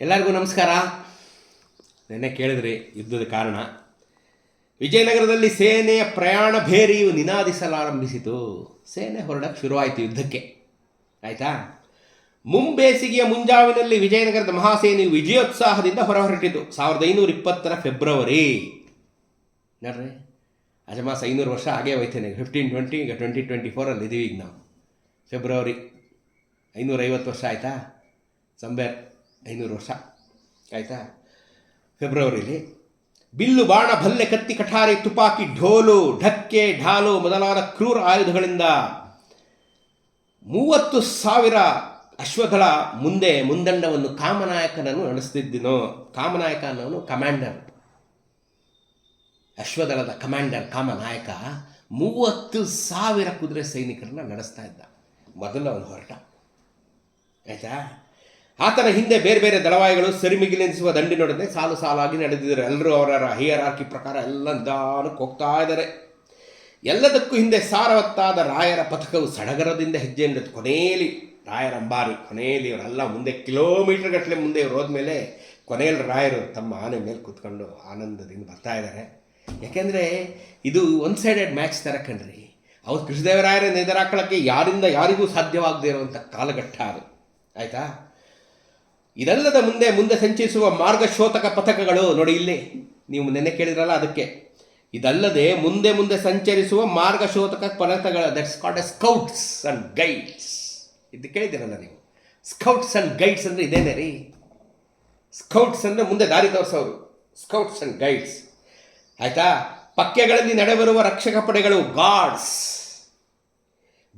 ಎಲ್ಲರಿಗೂ ನಮಸ್ಕಾರ. ನೆನ್ನೆ ಕೇಳಿದ್ರಿ ಯುದ್ಧದ ಕಾರಣ. ವಿಜಯನಗರದಲ್ಲಿ ಸೇನೆಯ ಪ್ರಯಾಣ ಭೇರಿಯು ನಿನಾದಿಸಲಾರಂಭಿಸಿತು. ಸೇನೆ ಹೊರಡಕ್ಕೆ ಶುರುವಾಯಿತು ಯುದ್ಧಕ್ಕೆ. ಆಯಿತಾ? ಮುಂಬೇಸಿಗೆಯ ಮುಂಜಾವಿನಲ್ಲಿ ವಿಜಯನಗರದ ಮಹಾಸೇನೆಯು ವಿಜಯೋತ್ಸಾಹದಿಂದ ಹೊರಹೊರಟಿತು. ಸಾವಿರದ ಐನೂರ ಇಪ್ಪತ್ತರ ಫೆಬ್ರವರಿ. ನೋಡ್ರಿ, ಅಜಮಾಸ ಐನೂರು ವರ್ಷ ಹಾಗೇ ಹೋಯ್ತೇನೆ. ಫಿಫ್ಟೀನ್ ಟ್ವೆಂಟಿ ಈಗ ಟ್ವೆಂಟಿ ಟ್ವೆಂಟಿ ಫೋರಲ್ಲಿ ಇದ್ದೀವಿ ಈಗ ನಾವು. ಫೆಬ್ರವರಿ ಐನೂರೈವತ್ತು ವರ್ಷ ಆಯಿತಾ? ಸಂಬೇರ್ ಐನೂರು ವರ್ಷ. ಆಯಿತಾ? ಫೆಬ್ರವರಿಲಿ, ಬಿಲ್ಲು ಬಾಣ ಭಲ್ಲೆ ಕತ್ತಿ ಕಠಾರಿ ತುಪಾಕಿ ಢೋಲು, ಢಕ್ಕೆ ಢಾಲು ಮೊದಲಾದ ಕ್ರೂರ ಆಯುಧಗಳಿಂದ ಮೂವತ್ತು ಸಾವಿರ ಅಶ್ವಗಳ ಮುಂದೆ ಮುಂದಂಡವನ್ನು ಕಾಮನಾಯಕನನ್ನು ನಡೆಸ್ತಿದ್ದನೋ, ಕಾಮನಾಯಕ ಅನ್ನೋನು ಕಮಾಂಡರ್. ಅಶ್ವದಳದ ಕಮಾಂಡರ್, ಕಾಮನಾಯಕ, ಮೂವತ್ತು ಸಾವಿರ ಕುದುರೆ ಸೈನಿಕರನ್ನ ನಡೆಸ್ತಾ ಇದ್ದ. ಮೊದಲು ಅವನು ಹೊರಟ. ಆಯ್ತಾ? ಆತನ ಹಿಂದೆ ಬೇರೆ ಬೇರೆ ದಳವಾಯಿಗಳು ಸರಿಮಿಗಿಲೆನಿಸುವ ದಂಡಿನೊಡನೆ ಸಾಲು ಸಾಲಾಗಿ ನಡೆದಿದ್ದಾರೆ. ಎಲ್ಲರೂ ಅವರ ಹೈಯರಾಕಿ ಆರ್ಕಿ ಪ್ರಕಾರ ಎಲ್ಲ ನಿಧಾನಕ್ಕೆ ಹೋಗ್ತಾ ಇದ್ದಾರೆ. ಎಲ್ಲದಕ್ಕೂ ಹಿಂದೆ ಸಾರವತ್ತಾದ ರಾಯರ ಪಥಕವು ಸಡಗರದಿಂದ ಹೆಜ್ಜೆ ನಡೆದು ಕೊನೆಯಲ್ಲಿ ರಾಯರ ಅಂಬಾರಿ ಕೊನೆಯಲ್ಲಿ ಇವರೆಲ್ಲ ಮುಂದೆ ಕಿಲೋಮೀಟರ್ ಗಟ್ಟಲೆ ಮುಂದೆ ಇವ್ರು ಹೋದ್ಮೇಲೆ ಕೊನೆಯಲ್ಲಿ ರಾಯರು ತಮ್ಮ ಆನೆ ಮೇಲೆ ಕೂತ್ಕೊಂಡು ಆನಂದದಿಂದ ಬರ್ತಾ ಇದ್ದಾರೆ. ಯಾಕೆಂದರೆ ಇದು ಒನ್ ಸೈಡೆಡ್ ಮ್ಯಾಚ್ ಥರ ಕಣ್ರಿ. ಅವ್ರು ಕೃಷ್ಣದೇವರಾಯರ ನೆದರಾಕೊಳ್ಳೋಕ್ಕೆ ಯಾರಿಂದ ಯಾರಿಗೂ ಸಾಧ್ಯವಾಗದೇ ಇರುವಂಥ ಕಾಲಘಟ್ಟ ಅದು. ಆಯಿತಾ? ಇದಲ್ಲದ ಮುಂದೆ ಮುಂದೆ ಸಂಚರಿಸುವ ಮಾರ್ಗಶೋತಕ ಪಥಕಗಳು ನೋಡಿ ಇಲ್ಲಿ. ನೀವು ನೆನ್ನೆ ಕೇಳಿದ್ರಲ್ಲ ಅದಕ್ಕೆ. ಇದಲ್ಲದೆ ಮುಂದೆ ಮುಂದೆ ಸಂಚರಿಸುವ ಮಾರ್ಗಶೋತಕ ಪಥಕಗಳ that's called a scouts and guides ಇದು ಕೇಳಿದ್ದೀರಲ್ಲ ನೀವು. ಸ್ಕೌಟ್ಸ್ ಅಂಡ್ ಗೈಡ್ಸ್ ಅಂದರೆ ಇದೇನೇ ರೀ? ಸ್ಕೌಟ್ಸ್ ಅಂದರೆ ಮುಂದೆ ದಾರಿ ತೋರಿಸೋರು. ಸ್ಕೌಟ್ಸ್ ಅಂಡ್ ಗೈಡ್ಸ್ ಆಯಿತಾ? ಪಕ್ಕೆಗಳಲ್ಲಿ ನಡೆಬರುವ ರಕ್ಷಕ ಪಡೆಗಳು ಗಾಡ್ಸ್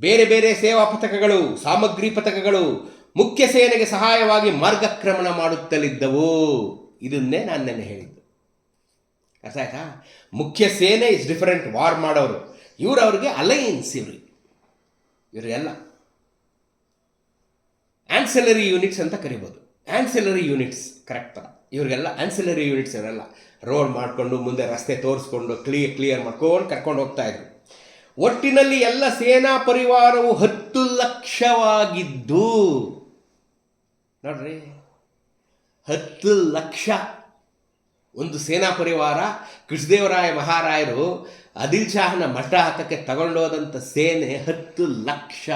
ಬೇರೆ ಬೇರೆ ಸೇವಾ ಪಥಕಗಳು, ಸಾಮಗ್ರಿ ಪಥಕಗಳು ಮುಖ್ಯ ಸೇನೆಗೆ ಸಹಾಯವಾಗಿ ಮಾರ್ಗಕ್ರಮಣ ಮಾಡುತ್ತಲಿದ್ದವು. ಇದನ್ನೇ ನಾನು ನೆನ್ನೆ ಹೇಳಿದ್ದು. ಅರ್ಥ ಆಯ್ತಾ? ಮುಖ್ಯ ಸೇನೆ ಇಸ್ ಡಿಫರೆಂಟ್ ವಾರ್ ಮಾಡೋರು. ಇವರು ಅವ್ರಿಗೆ ಅಲೈನ್ಸ್ ಇವ್ರಿ. ಇವರು ಎಲ್ಲ. ಆನ್ಸಲರಿ ಯೂನಿಟ್ಸ್ ಅಂತ ಕರಿಬೋದು. ಆನ್ಸಲರಿ ಯೂನಿಟ್ಸ್ ಕರೆಕ್ಟ್ ಇವರಿಗೆಲ್ಲ ಆನ್ಸಲರಿ ಯೂನಿಟ್ಸ್ ಇವರೆಲ್ಲ. ರೋಡ್ ಮಾಡಿಕೊಂಡು, ಮುಂದೆ ರಸ್ತೆ ತೋರಿಸ್ಕೊಂಡು ಕ್ಲಿಯರ್ ಕ್ಲಿಯರ್ ಮಾಡ್ಕೊಂಡು ಕರ್ಕೊಂಡು ಹೋಗ್ತಾ ಇದ್ರು. ಒಟ್ಟಿನಲ್ಲಿ ಎಲ್ಲ ಸೇನಾ ಪರಿವಾರವು ಹತ್ತು ಲಕ್ಷವಾಗಿದ್ದು. ನೋಡ್ರಿ. ಹತ್ತು ಲಕ್ಷ ಒಂದು ಸೇನಾ ಪರಿವಾರ ಕೃಷ್ಣದೇವರಾಯ ಮಹಾರಾಯರು ಅದಿಲ್ ಶಾಹನ ಮಠ ಹಾಕಕ್ಕೆ ತಗೊಂಡೋದಂಥ ಸೇನೆ ಹತ್ತು ಲಕ್ಷ.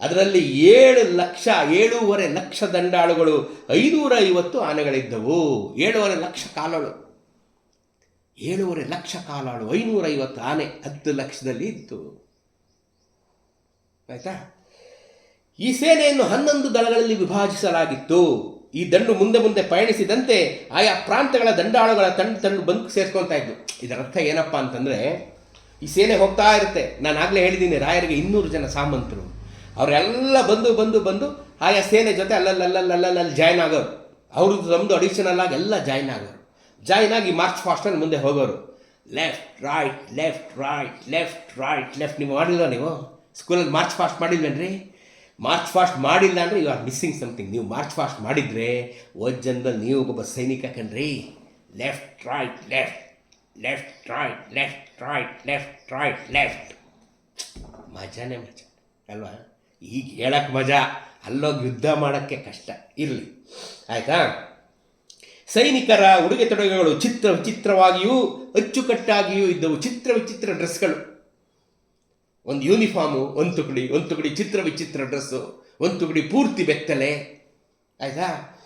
ಅದರಲ್ಲಿ ಏಳು ಲಕ್ಷ, ಏಳೂವರೆ ಲಕ್ಷ ದಂಡಾಳುಗಳು ಐನೂರ ಐವತ್ತು ಆನೆಗಳಿದ್ದವು. ಏಳೂವರೆ ಲಕ್ಷ ಕಾಲಾಳು. ಏಳೂವರೆ ಲಕ್ಷ ಕಾಲಾಳು ಐನೂರ ಐವತ್ತು ಆನೆ ಹತ್ತು ಲಕ್ಷದಲ್ಲಿ ಇತ್ತು. ಆಯ್ತಾ? ಈ ಸೇನೆಯನ್ನು ಹನ್ನೊಂದು ದಳಗಳಲ್ಲಿ ವಿಭಾಜಿಸಲಾಗಿತ್ತು. ಈ ದಂಡು ಮುಂದೆ ಮುಂದೆ ಪಯಣಿಸಿದಂತೆ ಆಯಾ ಪ್ರಾಂತಗಳ ದಂಡಾಳುಗಳ ತಂಡ ತಂಡು ಬಂದು ಸೇರ್ಕೊತಾ ಇದ್ದು ಇದರ ಅರ್ಥ ಏನಪ್ಪ ಅಂತಂದರೆ, ಈ ಸೇನೆ ಹೋಗ್ತಾ ಇರುತ್ತೆ. ನಾನು ಆಗಲೇ ಹೇಳಿದ್ದೀನಿ, ರಾಯರಿಗೆ ಇನ್ನೂರು ಜನ ಸಾಮಂತರು. ಅವರೆಲ್ಲ ಬಂದು ಬಂದು ಬಂದು ಆಯಾ ಸೇನೆ ಜೊತೆ ಅಲ್ಲಲ್ಲಲ್ಲಲ್ಲಲ್ಲಲ್ಲಿ ಜಾಯ್ನ್ ಆಗೋರು. ಅವರು ನಮ್ಮದು ಅಡಿಷನಲ್ ಆಗಿ ಎಲ್ಲ ಜಾಯ್ನ್ ಆಗೋರು. ಜಾಯ್ನ್ ಆಗಿ ಮಾರ್ಚ್ ಫಾಸ್ಟಲ್ಲಿ ಮುಂದೆ ಹೋಗೋರು. Left right left right left right left ನೀವು ಮಾಡಿಲ್ಲ ನೀವು? ಸ್ಕೂಲಲ್ಲಿ ಮಾರ್ಚ್ ಫಾಸ್ಟ್ ಮಾಡಿಲ್ವೇನ್ರಿ? ಮಾರ್ಚ್ ಫಾಸ್ಟ್ ಮಾಡಿಲ್ಲ ಅಂದರೆ ಯು ಆರ್ ಮಿಸ್ಸಿಂಗ್ ಸಮಥಿಂಗ್ ನೀವು ಮಾರ್ಚ್ ಫಾಸ್ಟ್ ಮಾಡಿದರೆ ಓದ್ ಜನದಲ್ಲಿ ನೀವು ಒಬ್ಬ ಸೈನಿಕ ಕಣ್ರಿ left right left left right left right left right left ಮಜಾನೇ ಮಜಾ. ಅಲ್ವಾ? ಈಗ ಹೇಳಕ್ಕೆ ಮಜಾ. ಅಲ್ಲೋಗಿ ಯುದ್ಧ ಮಾಡೋಕ್ಕೆ ಕಷ್ಟ. ಇರಲಿ. ಆಯಿತಾ? ಸೈನಿಕರ ಉಡುಗೆ ತೊಡುಗೆಗಳು ಚಿತ್ರ ವಿಚಿತ್ರವಾಗಿಯೂ, ಅಚ್ಚುಕಟ್ಟಾಗಿಯೂ ಇದ್ದವು. ಚಿತ್ರ ವಿಚಿತ್ರ ಡ್ರೆಸ್ಗಳು ಒಂದು ಯೂನಿಫಾರ್ಮು ಒಂದು ತುಕಡಿ ಒಂದು ತುಕಡಿ ಚಿತ್ರ ವಿಚಿತ್ರ ಡ್ರೆಸ್ಸು ಒಂದು ತುಕಡಿ ಪೂರ್ತಿ ಬೆತ್ತಲೆ, ಆಯಿತಾ?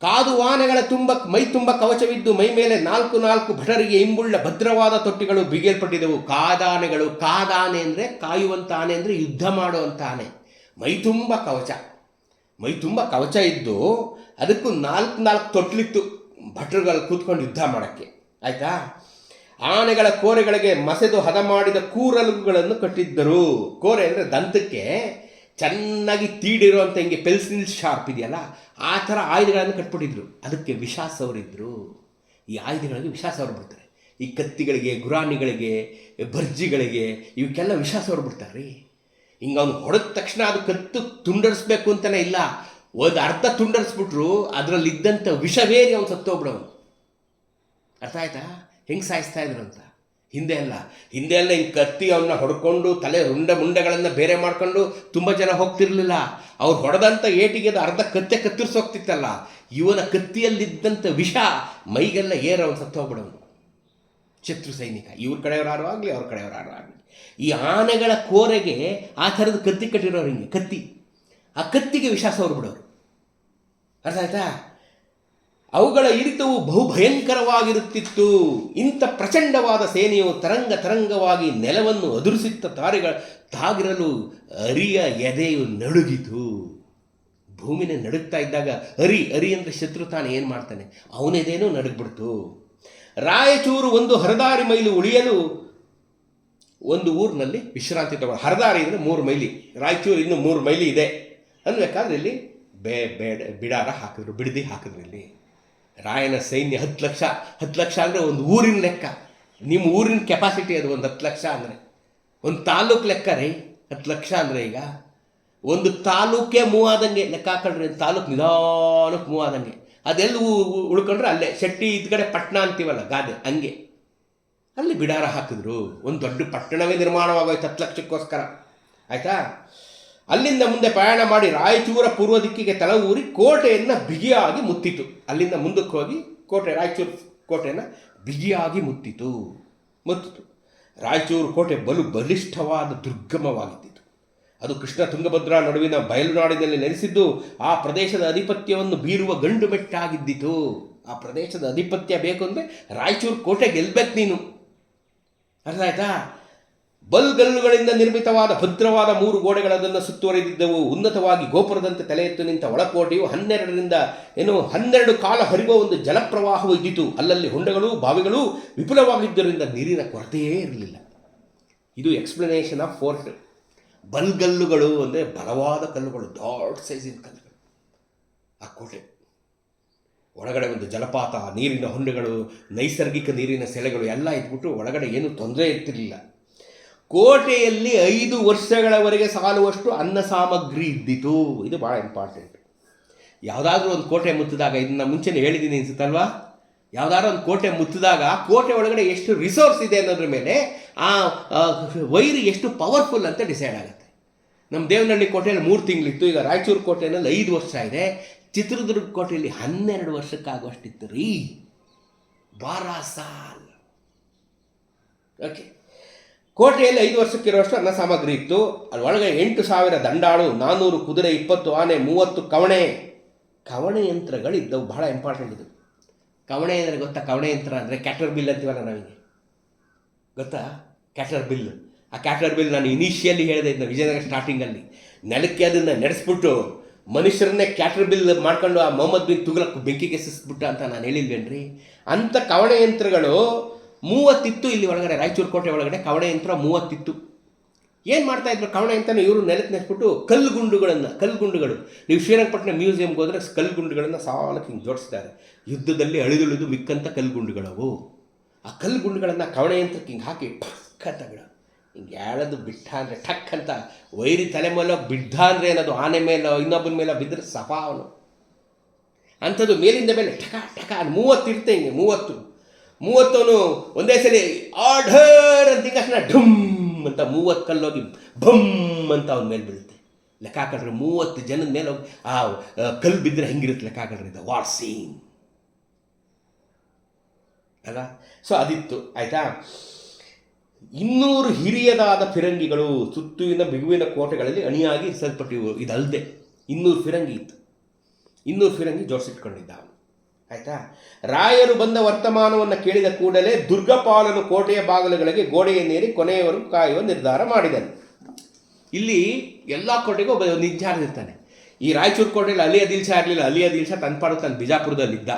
ಕಾದು ವಾಹನಗಳ ತುಂಬ, ಮೈ ತುಂಬ ಕವಚವಿದ್ದು, ಮೈ ಮೇಲೆ ನಾಲ್ಕು ನಾಲ್ಕು ಭಟರಿಗೆ ಇಂಬುಳ್ಳ ಭದ್ರವಾದ ತೊಟ್ಟಿಗಳು ಬಿಗೇರ್ಪಟ್ಟಿದ್ದವು ಕಾದಾನೆಗಳು, ಕಾದಾನೆ ಅಂದರೆ ಕಾಯುವಂಥ ಆನೆ ಅಂದರೆ ಯುದ್ಧ ಮಾಡುವಂಥ ಆನೆ. ಮೈ ತುಂಬ ಕವಚ. ಮೈ ತುಂಬ ಕವಚ ಇದ್ದು ಅದಕ್ಕೂ ನಾಲ್ಕು ನಾಲ್ಕು ತೊಟ್ಲಿತ್ತು ಭಟ್ರುಗಳು ಕೂತ್ಕೊಂಡು ಯುದ್ಧ ಮಾಡೋಕ್ಕೆ. ಆಯಿತಾ? ಆನೆಗಳ ಕೋರೆಗಳಿಗೆ ಮಸೆದು ಹದ ಮಾಡಿದ ಕೂರಲುಗಳನ್ನು ಕಟ್ಟಿದ್ದರು. ಕೋರೆ ಅಂದರೆ ದಂತಕ್ಕೆ ಚೆನ್ನಾಗಿ ತೀಡಿರುವಂಥ ಹಿಂಗೆ ಪೆನ್ಸಿಲ್ ಶಾರ್ಪ್ ಇದೆಯಲ್ಲ, ಆ ಥರ ಆಯುಧಗಳನ್ನು ಕಟ್ಬಿಟ್ಟಿದ್ರು. ಅದಕ್ಕೆ ವಿಷಾಸವರಿದ್ದರು ಈ ಆಯುಧಗಳಿಗೆ ವಿಷಾಸವರು ಸವರ್ ಬಿಡ್ತಾರೆ. ಈ ಕತ್ತಿಗಳಿಗೆ, ಗುರಾಣಿಗಳಿಗೆ, ಭರ್ಜಿಗಳಿಗೆ ಇವಕ್ಕೆಲ್ಲ ವಿಷಾಸವರು ಸವರ್ ಬಿಡ್ತಾರೆ ರೀ ಹಿಂಗೆ ಅವ್ನು ಹೊಡೆದ ತಕ್ಷಣ ಅದು ಕತ್ತು ತುಂಡರಿಸ್ಬೇಕು ಅಂತಲೇ ಇಲ್ಲ. ಒಂದು ಅರ್ಧ ತುಂಡರಿಸ್ಬಿಟ್ರು ಅದರಲ್ಲಿದ್ದಂಥ ವಿಷವೇರಿ ಅವ್ನು ಸತ್ತೋಗ್ಬಿಡವನು ಅರ್ಥ ಆಯ್ತಾ? ಹೆಂಗೆ ಸಾಯಿಸ್ತಾ ಇದ್ರು ಅಂತ. ಹಿಂದೆ ಅಲ್ಲ. ಹಿಂದೆ ಎಲ್ಲ ಹಿಂಗೆ ಕತ್ತಿ ಅವನ್ನ ಹೊಡ್ಕೊಂಡು ತಲೆ ರುಂಡ ಮುಂಡೆಗಳನ್ನು ಬೇರೆ ಮಾಡ್ಕೊಂಡು ತುಂಬ ಜನ ಹೋಗ್ತಿರ್ಲಿಲ್ಲ. ಅವ್ರು ಹೊಡೆದಂಥ ಏಟಿಗೆ ಅರ್ಧ ಕತ್ತೆ ಕತ್ತರಿಸೋಗ್ತಿತ್ತಲ್ಲ ಇವನ ಕತ್ತಿಯಲ್ಲಿದ್ದಂಥ ವಿಷ ಮೈಗೆಲ್ಲ ಏರ ಅವನು ಸತ್ತು ಹೋಗ್ಬಿಡೋನು. ಶತ್ರು ಸೈನಿಕ. ಇವ್ರ ಕಡೆಯವ್ರು ಯಾರು ಆಗಲಿ, ಅವ್ರ ಕಡೆಯವ್ರು ಯಾರು ಆಗಲಿ. ಈ ಆನೆಗಳ ಕೋರೆಗೆ ಆ ಥರದ ಕತ್ತಿ ಕಟ್ಟಿರೋರು ಹಿಂಗೆ. ಕತ್ತಿ. ಆ ಕತ್ತಿಗೆ ವಿಷ ಸೋರ್ಬಿಡೋರು. ಅರ್ಥ ಆಯ್ತಾ? ಅವುಗಳ ಇರಿತವು ಬಹು ಭಯಂಕರವಾಗಿರುತ್ತಿತ್ತು ಇಂಥ ಪ್ರಚಂಡವಾದ ಸೇನೆಯು ತರಂಗ ತರಂಗವಾಗಿ ನೆಲವನ್ನು ಅದುರಿಸಿತ್ತ ತಾರೆಗಳ ತಾಗಿರಲು ಅರಿಯ ಎದೆಯು ನಡುಗಿತು. ಭೂಮಿನ ನಡುಗ್ತಾ ಇದ್ದಾಗ ಅರಿ ಅರಿ ಅಂದರೆ ಶತ್ರು ತಾನು ಏನು ಮಾಡ್ತಾನೆ? ಅವನೆದೇನೋ ನಡುಗ್ಬಿಡ್ತು. ರಾಯಚೂರು ಒಂದು ಹರದಾರಿ ಮೈಲು ಉಳಿಯಲು ಒಂದು ಊರಿನಲ್ಲಿ ವಿಶ್ರಾಂತಿ ತಗೊಂಡು, ಹರದಾರಿ ಅಂದರೆ ಮೂರು ಮೈಲಿ, ರಾಯಚೂರು ಇನ್ನೂ ಮೂರು ಮೈಲಿ ಇದೆ. ಅನ್ಬೇಕಾದ್ರೆ ಇಲ್ಲಿ ಬೇ, ಬೇಡ, ಬಿಡಾರ ಹಾಕಿದ್ರು, ಬಿಡದಿ ಹಾಕಿದ್ರು ಇಲ್ಲಿ. ರಾಯನ ಸೈನ್ಯ ಹತ್ತು ಲಕ್ಷ ಹತ್ತು ಲಕ್ಷ ಅಂದರೆ ಒಂದು ಊರಿನ ಲೆಕ್ಕ. ನಿಮ್ಮ ಊರಿನ ಕೆಪಾಸಿಟಿ ಅದು ಒಂದು ಹತ್ತು ಲಕ್ಷ ಅಂದರೆ. ಒಂದು ತಾಲೂಕು ಲೆಕ್ಕ ರೀ, ಹತ್ತು ಲಕ್ಷ ಅಂದರೆ ಈಗ. ಒಂದು ತಾಲೂಕೇ ಆದಂಗೆ ಲೆಕ್ಕ ಹಾಕೊಂಡ್ರಿ ತಾಲೂಕು ನಿಧಾನಕ್ಕೆ ಮೂವಾದಂಗೆ. ಅದೆಲ್ಲ ಉ- ಉ- ಉಳ್ಕೊಂಡ್ರೆ ಅಲ್ಲೇ, ಶೆಟ್ಟಿ ಇದ್ಕಡೆ ಪಟ್ಟಣ ಅಂತೀವಲ್ಲ, ಗಾದೆ, ಹಂಗೆ. ಅಲ್ಲಿ ಬಿಡಾರ ಹಾಕಿದ್ರು. ಒಂದು ದೊಡ್ಡ ಪಟ್ಟಣವೇ ನಿರ್ಮಾಣವಾಗೋಯ್ತು ಹತ್ತು ಲಕ್ಷಕ್ಕೋಸ್ಕರ. ಆಯಿತಾ? ಅಲ್ಲಿಂದ ಮುಂದೆ ಪ್ರಯಾಣ ಮಾಡಿ ರಾಯಚೂರ ಪೂರ್ವ ದಿಕ್ಕಿಗೆ ತಲೆ ಊರಿ ಕೋಟೆಯನ್ನು ಬಿಗಿಯಾಗಿ ಮುತ್ತಿತು. ಅಲ್ಲಿಂದ ಮುಂದಕ್ಕೆ ಹೋಗಿ ಕೋಟೆ, ರಾಯಚೂರು ಕೋಟೆಯನ್ನು ಬಿಗಿಯಾಗಿ ಮುತ್ತಿತು. ಮುತ್ತಿತು. ರಾಯಚೂರು ಕೋಟೆ ಬಲು ಬಲಿಷ್ಠವಾದ ದುರ್ಗಮವಾಗಿದ್ದಿತು. ಅದು ಕೃಷ್ಣ ತುಂಗಭದ್ರಾ ನಡುವಿನ ಬಯಲುನಾಡಿನಲ್ಲಿ ನೆಲೆಸಿದ್ದು ಆ ಪ್ರದೇಶದ ಅಧಿಪತ್ಯವನ್ನು ಬೀರುವ ಗಂಡು ಮೆಟ್ಟಾಗಿದ್ದಿತು. ಆ ಪ್ರದೇಶದ ಅಧಿಪತ್ಯ ಬೇಕು ಅಂದರೆ ರಾಯಚೂರು ಕೋಟೆ ಗೆಲ್ಬೇಕು ನೀನು. ಅರ್ಥ ಆಯ್ತಾ? ಬಲ್ಗಲ್ಲುಗಳಿಂದ ನಿರ್ಮಿತವಾದ ಭದ್ರವಾದ ಮೂರು ಗೋಡೆಗಳದನ್ನು ಸುತ್ತುವರೆದಿದ್ದವು. ಉನ್ನತವಾಗಿ ಗೋಪುರದಂತೆ ತಲೆ ಎತ್ತು ನಿಂತ ಒಳಕೋಟೆಯು ಹನ್ನೆರಡರಿಂದ, ಏನು, ಹನ್ನೆರಡು ಕಾಲ ಹರಿಯುವ ಒಂದು ಜಲಪ್ರವಾಹವು ಇದ್ದಿತು. ಅಲ್ಲಲ್ಲಿ ಹೊಂಡಗಳು, ಬಾವಿಗಳು ವಿಪುಲವಾಗಿದ್ದರಿಂದ ನೀರಿನ ಕೊರತೆಯೇ ಇರಲಿಲ್ಲ. ಇದು ಎಕ್ಸ್ಪ್ಲನೇಷನ್ ಆಫ್ ಫೋರ್ಟ್ ಬಲ್ಗಲ್ಲುಗಳು ಅಂದರೆ ಬಲವಾದ ಕಲ್ಲುಗಳು, ದೊಡ್ಡ ಸೈಜಿನ ಕಲ್ಲುಗಳು. ಆ ಕೋಟೆ. ಒಳಗಡೆ ಒಂದು ಜಲಪಾತ, ನೀರಿನ ಹೊಂಡಗಳು, ನೈಸರ್ಗಿಕ ನೀರಿನ ಸೆಲೆಗಳು ಎಲ್ಲ ಇದ್ಬಿಟ್ಟು ಒಳಗಡೆ ಏನು ತೊಂದರೆ ಇರ್ತಿರಲಿಲ್ಲ. ಕೋಟೆಯಲ್ಲಿ ಐದು ವರ್ಷಗಳವರೆಗೆ ಸಾಲುವಷ್ಟು ಅನ್ನ ಸಾಮಗ್ರಿ ಇದ್ದಿತು. ಇದು ಭಾಳ ಇಂಪಾರ್ಟೆಂಟ್ ಯಾವುದಾದ್ರೂ ಒಂದು ಕೋಟೆ ಮುತ್ತಿದಾಗ, ಇದನ್ನ ಮುಂಚೆನೇ ಹೇಳಿದ್ದೀನಿ ಅನ್ಸುತ್ತಲ್ವಾ? ಯಾವುದಾದ್ರೂ ಒಂದು ಕೋಟೆ ಮುತ್ತಿದಾಗ, ಕೋಟೆ ಒಳಗಡೆ ಎಷ್ಟು ರಿಸೋರ್ಸ್ ಇದೆ ಅನ್ನೋದ್ರ ಮೇಲೆ ಆ ವೈರ್ ಎಷ್ಟು ಪವರ್ಫುಲ್ ಅಂತ ಡಿಸೈಡ್ ಆಗುತ್ತೆ. ನಮ್ಮ ದೇವನಹಳ್ಳಿ ಕೋಟೆಯಲ್ಲಿ ಮೂರು ತಿಂಗಳಿತ್ತು. ಈಗ ರಾಯಚೂರು ಕೋಟೆಯಲ್ಲಿ ಐದು ವರ್ಷ ಇದೆ. ಚಿತ್ರದುರ್ಗ ಕೋಟೆಯಲ್ಲಿ ಹನ್ನೆರಡು ವರ್ಷಕ್ಕಾಗುವಷ್ಟಿತ್ತು ರೀ. ಬಾರಾಸಾಲ್. ಓಕೆ ಕೋಟೆಯಲ್ಲಿ ಐದು ವರ್ಷಕ್ಕಿರುವಷ್ಟು ಅನ್ನ ಸಾಮಗ್ರಿ ಇತ್ತು. ಅದರೊಳಗೆ ಎಂಟು ಸಾವಿರ ದಂಡಾಳು ನಾನ್ನೂರು ಕುದುರೆ, ಇಪ್ಪತ್ತು ಆನೆ, ಮೂವತ್ತು ಕವಣೆ. ಕವಣೆ ಯಂತ್ರಗಳು ಇದ್ದವು ಬಹಳ ಇಂಪಾರ್ಟೆಂಟ್ ಇದು ಕವಣೆ ಅಂದರೆ ಗೊತ್ತಾ? ಕವಣೆ ಯಂತ್ರ ಅಂದರೆ ಕ್ಯಾಟರ್ ಬಿಲ್ ಅಂತೀವಲ್ಲ ನಾವಿಗೆ? ಗೊತ್ತಾ? ಕ್ಯಾಟರ್ ಬಿಲ್ ಆ ಕ್ಯಾಟರ್ ಬಿಲ್ ನಾನು ಇನಿಷಿಯಲಿ ಹೇಳಿದೆ ಇದನ್ನ ವಿಜಯನಗರ ಸ್ಟಾರ್ಟಿಂಗಲ್ಲಿ ನೆಲಕ್ಕೆ ಅದನ್ನು ನಡೆಸ್ಬಿಟ್ಟು ಮನುಷ್ಯರನ್ನೇ ಕ್ಯಾಟರ್ ಬಿಲ್ ಮಾಡ್ಕೊಂಡು ಆ ಮೊಹಮ್ಮದ್ ಬಿನ್ ತುಗ್ಲಕ್ ಬೆಂಕಿಗೆ ಸಿಸ್ಬಿಟ್ಟ ಅಂತ ನಾನು ಹೇಳಿಲ್ವೇನ್ರಿ? ಅಂಥ ಕವಣೆ ಯಂತ್ರಗಳು ಮೂವತ್ತಿತ್ತು ಇಲ್ಲಿ ಒಳಗಡೆ, ರಾಯಚೂರು ಕೋಟೆ ಒಳಗಡೆ ಕವಣೆ ಯಂತ್ರ ಮೂವತ್ತಿತ್ತು. ಏನು ಮಾಡ್ತಾ ಇದ್ರು? ಕವಣೆ ಇವರು ನೆಲಕ್ಕೆ ನೆಟ್ಬಿಟ್ಟು ಕಲ್ಲು ಕಲ್ಗುಂಡುಗಳು. ನೀವು ಶ್ರೀರಂಗಪಟ್ಟಣ ಮ್ಯೂಸಿಯಂಗೆ ಹೋದರೆ ಕಲ್ಲು ಗುಂಡುಗಳನ್ನು ಸಾಲಕ್ಕೆ ಹಿಂಗೆ ಜೋಡಿಸ್ತಾರೆ. ಯುದ್ಧದಲ್ಲಿ ಅಳಿದುಳಿದು ಮಿಕ್ಕಂಥ ಕಲ್ಲು ಗುಂಡುಗಳವು ಆ ಕಲ್ಲು ಗುಂಡುಗಳನ್ನು ಕವಣ ಯಂತ್ರಕ್ಕೆ ಹಿಂಗೆ ಹಾಕಿ ಠಕ್ ತಗಡ. ಹಿಂಗೆ ಎಳೆದು ಬಿಟ್ಟ ಅಂದರೆ ಟಕ್ ಅಂತ ವೈರಿ ತಲೆ ಮೇಲೆ ಬಿಡ್ಡ ಅಂದರೆ ಏನದು? ಆನೆ ಮೇಲೋ, ಇನ್ನೊಬ್ಬನ ಮೇಲೆ ಬಿದ್ದರೆ ಸಫಾ ಅವನು. ಅಂಥದ್ದು ಮೇಲಿಂದ ಮೇಲೆ ಟಕ ಟಕ ಮೂವತ್ತು ಇರುತ್ತೆ ಹಿಂಗೆ, ಮೂವತ್ತು. ಮೂವತ್ತವನು ಒಂದೇ ಸಲ ಆರ್ಡರ್ ಅಂತ ತಕ್ಷಣ ಢುಮ್ ಅಂತ ಮೂವತ್ತು ಕಲ್ಲೋಗಿ ಭಮ್ ಅಂತ ಅವನ ಮೇಲೆ ಬೀಳುತ್ತೆ. ಲೆಕ್ಕ ಮೂವತ್ತು ಜನದ ಮೇಲೆ ಹೋಗಿ ಆ ಕಲ್ಲು ಬಿದ್ದರೆ ಹೆಂಗಿರುತ್ತೆ ಲೆಕ್ಕ ಹಾಕಿದ್ರೆ ವಾಟ್ ಸೀನ್. ಅಲ್ಲ? ಸೊ ಅದಿತ್ತು. ಆಯಿತಾ? ಇನ್ನೂರು ಹಿರಿಯದಾದ ಫಿರಂಗಿಗಳು ಸುತ್ತುವಿನ ಬಿಗುವಿನ ಕೋಟೆಗಳಲ್ಲಿ ಅಣಿಯಾಗಿ ಸಲ್ಪಟ್ಟಿವು ಇದಲ್ಲದೆ ಇನ್ನೂರು ಫಿರಂಗಿ ಇತ್ತು. ಇನ್ನೂರು ಫಿರಂಗಿ ಜೋಡಿಸಿಟ್ಕೊಂಡಿದ್ದ ಆಯಿತಾ? ರಾಯರು ಬಂದ ವರ್ತಮಾನವನ್ನು ಕೇಳಿದ ಕೂಡಲೇ ದುರ್ಗಪಾಲನು ಕೋಟೆಯ ಬಾಗಿಲುಗಳಿಗೆ ಗೋಡೆಯನ್ನೇರಿ ಕೊನೆಯವರು ಕಾಯುವ ನಿರ್ಧಾರ ಮಾಡಿದನು. ಇಲ್ಲಿ ಎಲ್ಲ ಕೋಟೆಗೂ ಒಬ್ಬ ಇನ್ಚಾರ್ಜ್ ಇರ್ತಾನೆ. ಈ ರಾಯಚೂರು ಕೋಟೆಯಲ್ಲಿ ಅಲಿಯ ದಿಲ್ಸ ಇರಲಿಲ್ಲ ಅಲಿಯ ದಿಲ್ಸ ತನ್ಪಾಡು ತನ್ನ ಬಿಜಾಪುರದಲ್ಲಿದ್ದ.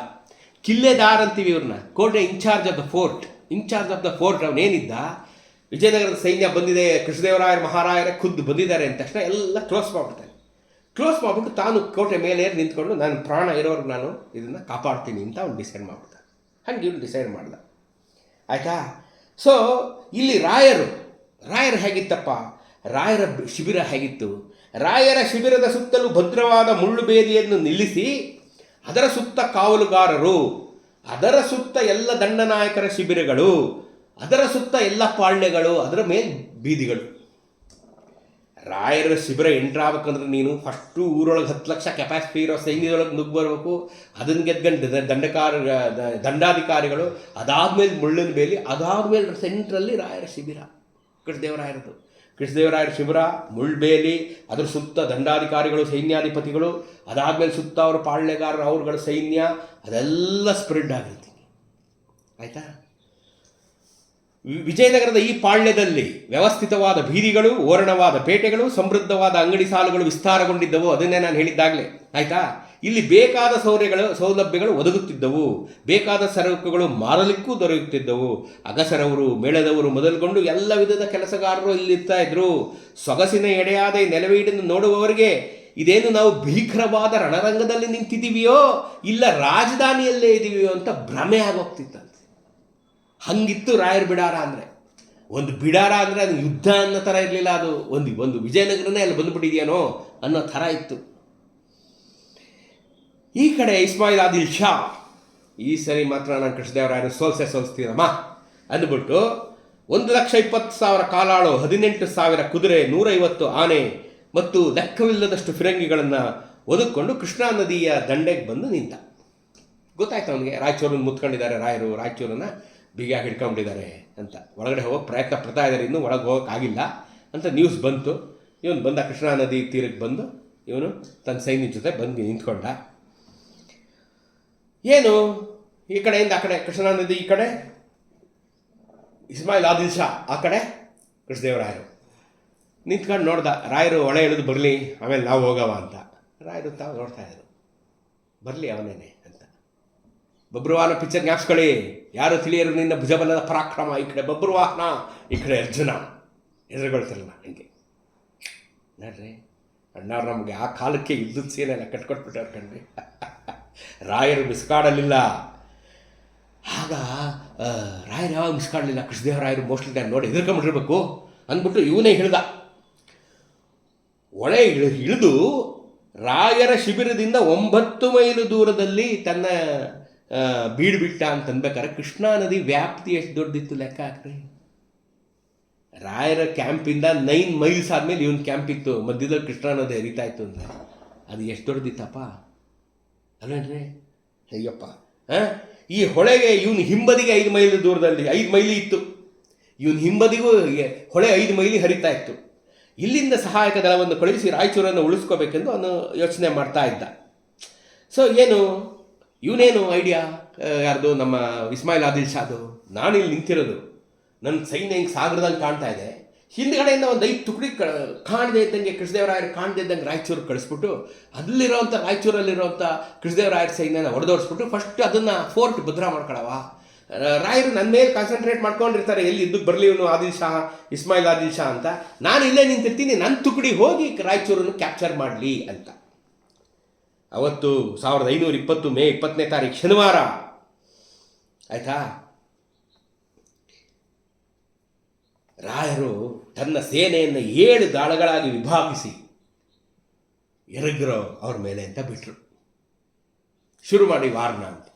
ಕಿಲ್ಲೆದಾರ್ ಅಂತೀವಿ ಇವ್ರನ್ನ. ಕೋಟೆ incharge of the fort incharge of the fort ಅವನೇನಿದ್ದ? ವಿಜಯನಗರದ ಸೈನ್ಯ ಬಂದಿದೆ, ಕೃಷ್ಣದೇವರಾಯರ ಮಹಾರಾಯರ ಖುದ್ದು ಬಂದಿದ್ದಾರೆ ಅಂತ ತಕ್ಷಣ ಎಲ್ಲ ಕ್ಲೋಸ್ ಮಾಡ್ಬಿಡ್ತಾನೆ. ಕ್ಲೋಸ್ ಮಾಡಿಬಿಟ್ಟು ತಾನು ಕೋಟೆ ಮೇಲೆ ಏರಿ ನಿಂತ್ಕೊಂಡು ನಾನು ಪ್ರಾಣ ಇರೋರ್ಗೆ ನಾನು ಇದನ್ನು ಕಾಪಾಡ್ತೀನಿ ಅಂತ ಅವ್ನು ಡಿಸೈಡ್ ಮಾಡ್ಬಿಡ್ತಾನೆ ಹಂಗೆ ಇವ್ನು ಡಿಸೈಡ್ ಮಾಡ್ದ. ಆಯಿತಾ? ಸೊ ಇಲ್ಲಿ ರಾಯರು ರಾಯರು ಹೇಗಿತ್ತಪ್ಪ? ರಾಯರ ಶಿಬಿರ ಹೇಗಿತ್ತು? ರಾಯರ ಶಿಬಿರದ ಸುತ್ತಲೂ ಭದ್ರವಾದ ಮುಳ್ಳು ಬೇಲಿಯನ್ನು ನಿಲ್ಲಿಸಿ ಅದರ ಸುತ್ತ ಕಾವಲುಗಾರರು, ಅದರ ಸುತ್ತ ಎಲ್ಲ ದಂಡನಾಯಕರ ಶಿಬಿರಗಳು, ಅದರ ಸುತ್ತ ಎಲ್ಲ ಪಾಳ್ಯಗಳು, ಅದರ ಮೇಲೆ ಬೀದಿಗಳು. ರಾಯರ ಶಿಬಿರ ಎಂಟ್ರ್ ಆಗ್ಬೇಕಂದ್ರೆ ನೀನು ಫಸ್ಟು ಊರೊಳಗೆ ಹತ್ತು ಲಕ್ಷ ಕೆಪಾಸಿಟಿ ಇರೋ ಸೈನ್ಯದೊಳಗೆ ನುಗ್ಗಿ ಬರಬೇಕು, ಅದನ್ನು ಗೆದ್ಕೊಂಡು ದಂಡಕಾರ ದಂಡಾಧಿಕಾರಿಗಳು, ಅದಾದ್ಮೇಲೆ ಮುಳ್ಳಿನ ಬೇಲಿ, ಅದಾದ್ಮೇಲೆ ಸೆಂಟ್ರಲ್ಲಿ ರಾಯರ ಶಿಬಿರ ಕೃಷ್ಣದೇವರಾಯರದು ಕೃಷ್ಣದೇವರಾಯರ ಶಿಬಿರ ಮುಳ್ಬೇಲಿ ಅದ್ರ ಸುತ್ತ ದಂಡಾಧಿಕಾರಿಗಳು, ಸೈನ್ಯಾಧಿಪತಿಗಳು, ಅದಾದ್ಮೇಲೆ ಸುತ್ತ ಅವರ ಪಾಳ್ಯಗಾರರು, ಅವ್ರಗಳ ಸೈನ್ಯ, ಅದೆಲ್ಲ ಸ್ಪ್ರೆಡ್ ಆಗಿರ್ತೀನಿ ಆಯಿತಾ? ವಿಜಯನಗರದ ಈ ಪಾಳ್ಯದಲ್ಲಿ ವ್ಯವಸ್ಥಿತವಾದ ಬೀದಿಗಳು, ಓರಣವಾದ ಪೇಟೆಗಳು, ಸಮೃದ್ಧವಾದ ಅಂಗಡಿ ಸಾಲುಗಳು ವಿಸ್ತಾರಗೊಂಡಿದ್ದವು. ಅದನ್ನೇ ನಾನು ಹೇಳಿದ್ದಾಗಲೇ. ಆಯಿತಾ? ಇಲ್ಲಿ ಬೇಕಾದ ಸೌರ್ಯಗಳು, ಸೌಲಭ್ಯಗಳು ಒದಗುತ್ತಿದ್ದವು. ಬೇಕಾದ ಸರಕುಗಳು ಮಾರಲಿಕ್ಕೂ ದೊರೆಯುತ್ತಿದ್ದವು. ಅಗಸರವರು, ಮೇಳದವರು ಮೊದಲುಗೊಂಡು ಎಲ್ಲ ವಿಧದ ಕೆಲಸಗಾರರು ಇಲ್ಲಿರ್ತಾ ಇದ್ರು. ಸೊಗಸಿನ ಎಡೆಯಾದ ನೆಲವೀಡನ್ನು ನೋಡುವವರಿಗೆ ಇದೇನು ನಾವು ಭೀಕರವಾದ ರಣರಂಗದಲ್ಲಿ ನಿಂತಿದ್ದೀವಿಯೋ, ಇಲ್ಲ ರಾಜಧಾನಿಯಲ್ಲೇ ಇದ್ದೀವಿಯೋ ಅಂತ ಭ್ರಮೆ ಆಗೋಗ್ತಿತ್ತಂತೆ ಹಂಗಿತ್ತು ರಾಯರ ಬಿಡಾರ ಅಂದರೆ. ಒಂದು ಬಿಡಾರ ಅಂದರೆ ಅದು ಯುದ್ಧ ಅನ್ನೋ ಥರ ಇರಲಿಲ್ಲ ಅದು. ಒಂದು ಒಂದು ವಿಜಯನಗರನೇ ಅಲ್ಲಿ ಬಂದುಬಿಟ್ಟಿದೆಯೇನೋ ಅನ್ನೋ ಥರ ಇತ್ತು. ಈ ಕಡೆ ಇಸ್ಮಾಯಿಲ್ ಆದಿಲ್ ಶಾ, ಈ ಸರಿ ಮಾತ್ರ ನಾನು ಕೃಷ್ಣದೇವರಾಯರು ಸೋಲ್ಸೆ ಸೋಲ್ಸ್ತೀನಮ್ಮ ಅಂದ್ಬಿಟ್ಟು ಒಂದು ಲಕ್ಷ ಇಪ್ಪತ್ತು ಸಾವಿರ ಕಾಲಾಳು, ಹದಿನೆಂಟು ಸಾವಿರ ಕುದುರೆ, ನೂರೈವತ್ತು ಆನೆ ಮತ್ತು ಲೆಕ್ಕವಿಲ್ಲದಷ್ಟು ಫಿರಂಗಿಗಳನ್ನು ಒದಕ್ಕೊಂಡು ಕೃಷ್ಣಾ ನದಿಯ ದಂಡೆಗೆ ಬಂದು ನಿಂತ. ಗೊತ್ತಾಯ್ತು ಅವನಿಗೆ? ರಾಯಚೂರನ್ನು ಮುತ್ಕೊಂಡಿದ್ದಾರೆ ರಾಯರು, ರಾಯಚೂರನ್ನು. ಬಿಗಿಯಾಗಿ ಹಿಡ್ಕೊಂಡಿದ್ದಾರೆ ಅಂತ. ಒಳಗಡೆ ಹೋಗೋ ಪ್ರಯತ್ನ ಪಡ್ತಾ ಇದ್ದಾರೆ ಇನ್ನೂ ಒಳಗೆ ಹೋಗೋಕ್ಕಾಗಿಲ್ಲ ಅಂತ ನ್ಯೂಸ್ ಬಂತು. ಇವನು ಬಂದ ಕೃಷ್ಣಾ ನದಿ ತೀರಕ್ಕೆ ಬಂದು ಇವನು ತನ್ನ ಸೈನ್ಯದ ಜೊತೆ ಬಂದು ನಿಂತ್ಕೊಂಡ. ಏನು? ಈ ಕಡೆಯಿಂದ ಆ ಕಡೆ, ಕೃಷ್ಣಾ ನದಿ ಈ ಕಡೆ, ಇಸ್ಮಾಯಿಲ್ ಆದಿಲ್ ಶಾ ಆ ಕಡೆ ಕೃಷ್ಣದೇವರಾಯರು ನಿಂತ್ಕೊಂಡು ನೋಡ್ದ, ರಾಯರು ಒಳ ಇಳಿದು ಬರಲಿ, ಆಮೇಲೆ ನಾವು ಹೋಗವ ಅಂತ. ರಾಯರು ತಾವು ನೋಡ್ತಾ ಇದ್ರು. ಬರಲಿ ಅವನೇನೆ ಅಂತ. ಬಬ್ರುವಾಹನ ಪಿಕ್ಚರ್ ಜ್ಞಾಪಿಸ್ಕೊಳ್ಳಿ. ಯಾರು ತಿಳಿಯರು ನಿನ್ನ ಭುಜಬಲದ ಪರಾಕ್ರಮ ಈ ಕಡೆ ಬಬ್ರುವಾಹನ ಈ ಕಡೆ ಅರ್ಜುನ. ಎದುರುಗೊಳ್ತಿರಲ್ಲ ಹಿಂಗೆ. ನೋಡ್ರಿ, ಅಣ್ಣವ್ರು ನಮಗೆ ಆ ಕಾಲಕ್ಕೆ ಇದ್ದದ ಸೀನೆಲ್ಲ ಕಟ್ಕೊಟ್ಬಿಟ್ಟಾರೆ ಕಣ್ರಿ. ರಾಯರು ಮಿಸ್ಕಾಡಲಿಲ್ಲ. ಆಗ ರಾಯರು ಯಾವಾಗ ಮಿಸ್ಕಾಡಲಿಲ್ಲ? ಕೃಷ್ಣದೇವರಾಯರು ಮೋಸ್ಟ್ಲಿ ನಾನು ನೋಡಿ ಎದುರ್ಕೊಂಬಿಟ್ಟಿರ್ಬೇಕು ಅಂದ್ಬಿಟ್ಟು ಇವನೇ ಹಿಡ್ದ ಒಳೆ ಇಳಿ, ಇಳಿದು ರಾಯರ ಶಿಬಿರದಿಂದ ಒಂಬತ್ತು ಮೈಲು ದೂರದಲ್ಲಿ ತನ್ನ ಬೀಡು ಬಿಟ್ಟ ಅಂತ ಕೃಷ್ಣಾ ನದಿ ವ್ಯಾಪ್ತಿ ಎಷ್ಟು ದೊಡ್ಡಿತ್ತು ಲೆಕ್ಕ ಹಾಕ್ರಿ. ರಾಯರ ಕ್ಯಾಂಪಿಂದ ನೈನ್ ಮೈಲ್ಸ್ ಆದಮೇಲೆ ಇವನ್ ಕ್ಯಾಂಪ್ ಇತ್ತು. ಮಧ್ಯದಲ್ಲಿ ಕೃಷ್ಣಾ ನದಿ ಹರಿತಾ ಇತ್ತು ಅಂದರೆ. ಅದು ಎಷ್ಟು ದೊಡ್ಡದಿತ್ತಪ್ಪ ಅಲ್ಲೇನ್ರಿ ಅಯ್ಯಪ್ಪ. ಹಾಂ ಈ ಹೊಳೆಗೆ ಇವನು ಹಿಂಬದಿಗೆ ಐದು ಮೈಲ್ ದೂರದಲ್ಲಿ, ಐದು ಮೈಲಿ ಇತ್ತು. ಇವನು ಹಿಂಬದಿಗೂ ಹೊಳೆ ಐದು ಮೈಲಿ ಹರಿತಾ ಇತ್ತು. ಇಲ್ಲಿಂದ ಸಹಾಯಕ ದಳವನ್ನು ಕಳುಹಿಸಿ ರಾಯಚೂರನ್ನು ಉಳಿಸ್ಕೋಬೇಕೆಂದು ಅವನು ಯೋಚನೆ ಮಾಡ್ತಾ ಇದ್ದ. ಸೊ ಏನು? ಇವನೇನು ಐಡಿಯಾ ಯಾರ್ದು? ನಮ್ಮ ಇಸ್ಮಾಯಿಲ್ ಆದಿಲ್ ಶಾದು ನಾನಿಲ್ಲಿ ನಿಂತಿರೋದು. ನನ್ನ ಸೈನ್ಯ ಹಿಂಗೆ ಸಾಗರದಂಗೆ ಕಾಣ್ತಾ ಇದೆ. ಹಿಂದ್ಗಡೆಯಿಂದ ಒಂದು ಐದು ತುಕಡಿ ಕ, ಕಾಣದೇ ಇದ್ದಂಗೆ ಕೃಷ್ಣದೇವರಾಯರು ಕಾಣದೇ ಇದ್ದಂಗೆ ರಾಯಚೂರು ಕಳಿಸ್ಬಿಟ್ಟು ಅಲ್ಲಿರೋವಂಥ ರಾಯಚೂರಲ್ಲಿರೋಂಥ ಕೃಷ್ಣದೇವರಾಯರ ಸೈನ್ಯನ ಹೊಡೆದೋಡಿಸ್ಬಿಟ್ಟು ಫಸ್ಟ್ ಅದನ್ನು ಫೋರ್ಟ್ ಭದ್ರ ಮಾಡ್ಕೊಳವ ರಾಯರು ನನ್ನ ಮೇಲೆ ಕಾನ್ಸಂಟ್ರೇಟ್ ಮಾಡ್ಕೊಂಡಿರ್ತಾರೆ. ಎಲ್ಲಿ ಇದ್ದಕ್ಕೆ ಬರಲಿ ಇವನು ಆದಿಲ್ ಶಾ ಇಸ್ಮಾಯಿಲ್ ಆದಿಲ್ ಶಾ ಅಂತ. ನಾನು ಇಲ್ಲೇ ನಿಂತಿರ್ತೀನಿ. ನನ್ನ ತುಕಡಿ ಹೋಗಿ ರಾಯಚೂರನ್ನು ಕ್ಯಾಪ್ಚರ್ ಮಾಡಲಿ ಅಂತ. ಅವತ್ತು ಸಾವಿರದ ಐನೂರ ಇಪ್ಪತ್ತು ಮೇ ಇಪ್ಪತ್ತನೇ ತಾರೀಕು ಶನಿವಾರ. ಆಯ್ತಾ? ರಾಯರು ತನ್ನ ಸೇನೆಯನ್ನು ಏಳು ದಾಳಗಳಾಗಿ ವಿಭಾಗಿಸಿ ಎರಗ್ರೋ ಅವ್ರ ಮೇಲೆ ಅಂತ ಬಿಟ್ಟರು ಶುರು ಮಾಡಿ ವಾರ್ನ ಅಂತ.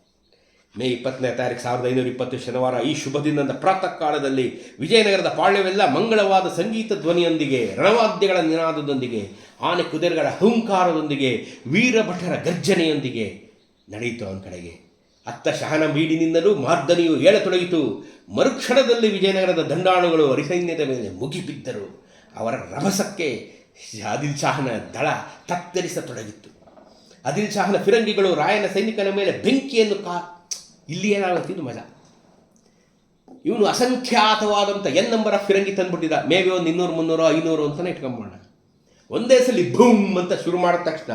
ಮೇ ಇಪ್ಪತ್ತನೇ ತಾರೀಕು ಸಾವಿರದ ಐನೂರ ಇಪ್ಪತ್ತು ಶನಿವಾರ ಈ ಶುಭ ದಿನದ ಪ್ರಾತಃ ಕಾಲದಲ್ಲಿ ವಿಜಯನಗರದ ಪಾಳ್ಯವೆಲ್ಲ ಮಂಗಳವಾದ ಸಂಗೀತ ಧ್ವನಿಯೊಂದಿಗೆ, ರಣವಾದ್ಯಗಳ ನಿನಾದದೊಂದಿಗೆ, ಆನೆ ಕುದುರೆಗಳ ಅಹಂಕಾರದೊಂದಿಗೆ ವೀರಭಟರ ಗರ್ಜನೆಯೊಂದಿಗೆ ನಡೆಯಿತು ಅವನ ಕಡೆಗೆ. ಅತ್ತ ಶಹನ ಬೀಡಿನಿಂದಲೂ ಮಾರ್ದನಿಯು ಏಳತೊಡಗಿತು. ಮರುಕ್ಷಣದಲ್ಲಿ ವಿಜಯನಗರದ ದಂಡಾಣುಗಳು ಅರಿಸೈನ್ಯದ ಮೇಲೆ ಮುಗಿಬಿದ್ದರು. ಅವರ ರಭಸಕ್ಕೆ ಆದಿಲ್ ಶಾಹನ ದಳ ತತ್ತರಿಸತೊಡಗಿತ್ತು. ಆದಿಲ್ ಶಾಹನ ಫಿರಂಗಿಗಳು ರಾಯನ ಸೈನಿಕನ ಮೇಲೆ ಬೆಂಕಿಯನ್ನು ಕಾ ಇಲ್ಲಿ ಏನಾಗುತ್ತೆ ಇದು ಮಜಾ. ಇವನು ಅಸಂಖ್ಯಾತವಾದಂಥ ಎನ್ ನಂಬರ್ ಆಫ್ ಫಿರಂಗಿ ಮೇ ಬಿ ಒಂದು ಇನ್ನೂರು, ಮುನ್ನೂರು, ಐನೂರು ಅಂತಲೇ ಇಟ್ಕೊಂಬೋಣ ಒಂದೇ ಸಲ ಬೂಮ್ ಅಂತ ಶುರು ಮಾಡಿದ ತಕ್ಷಣ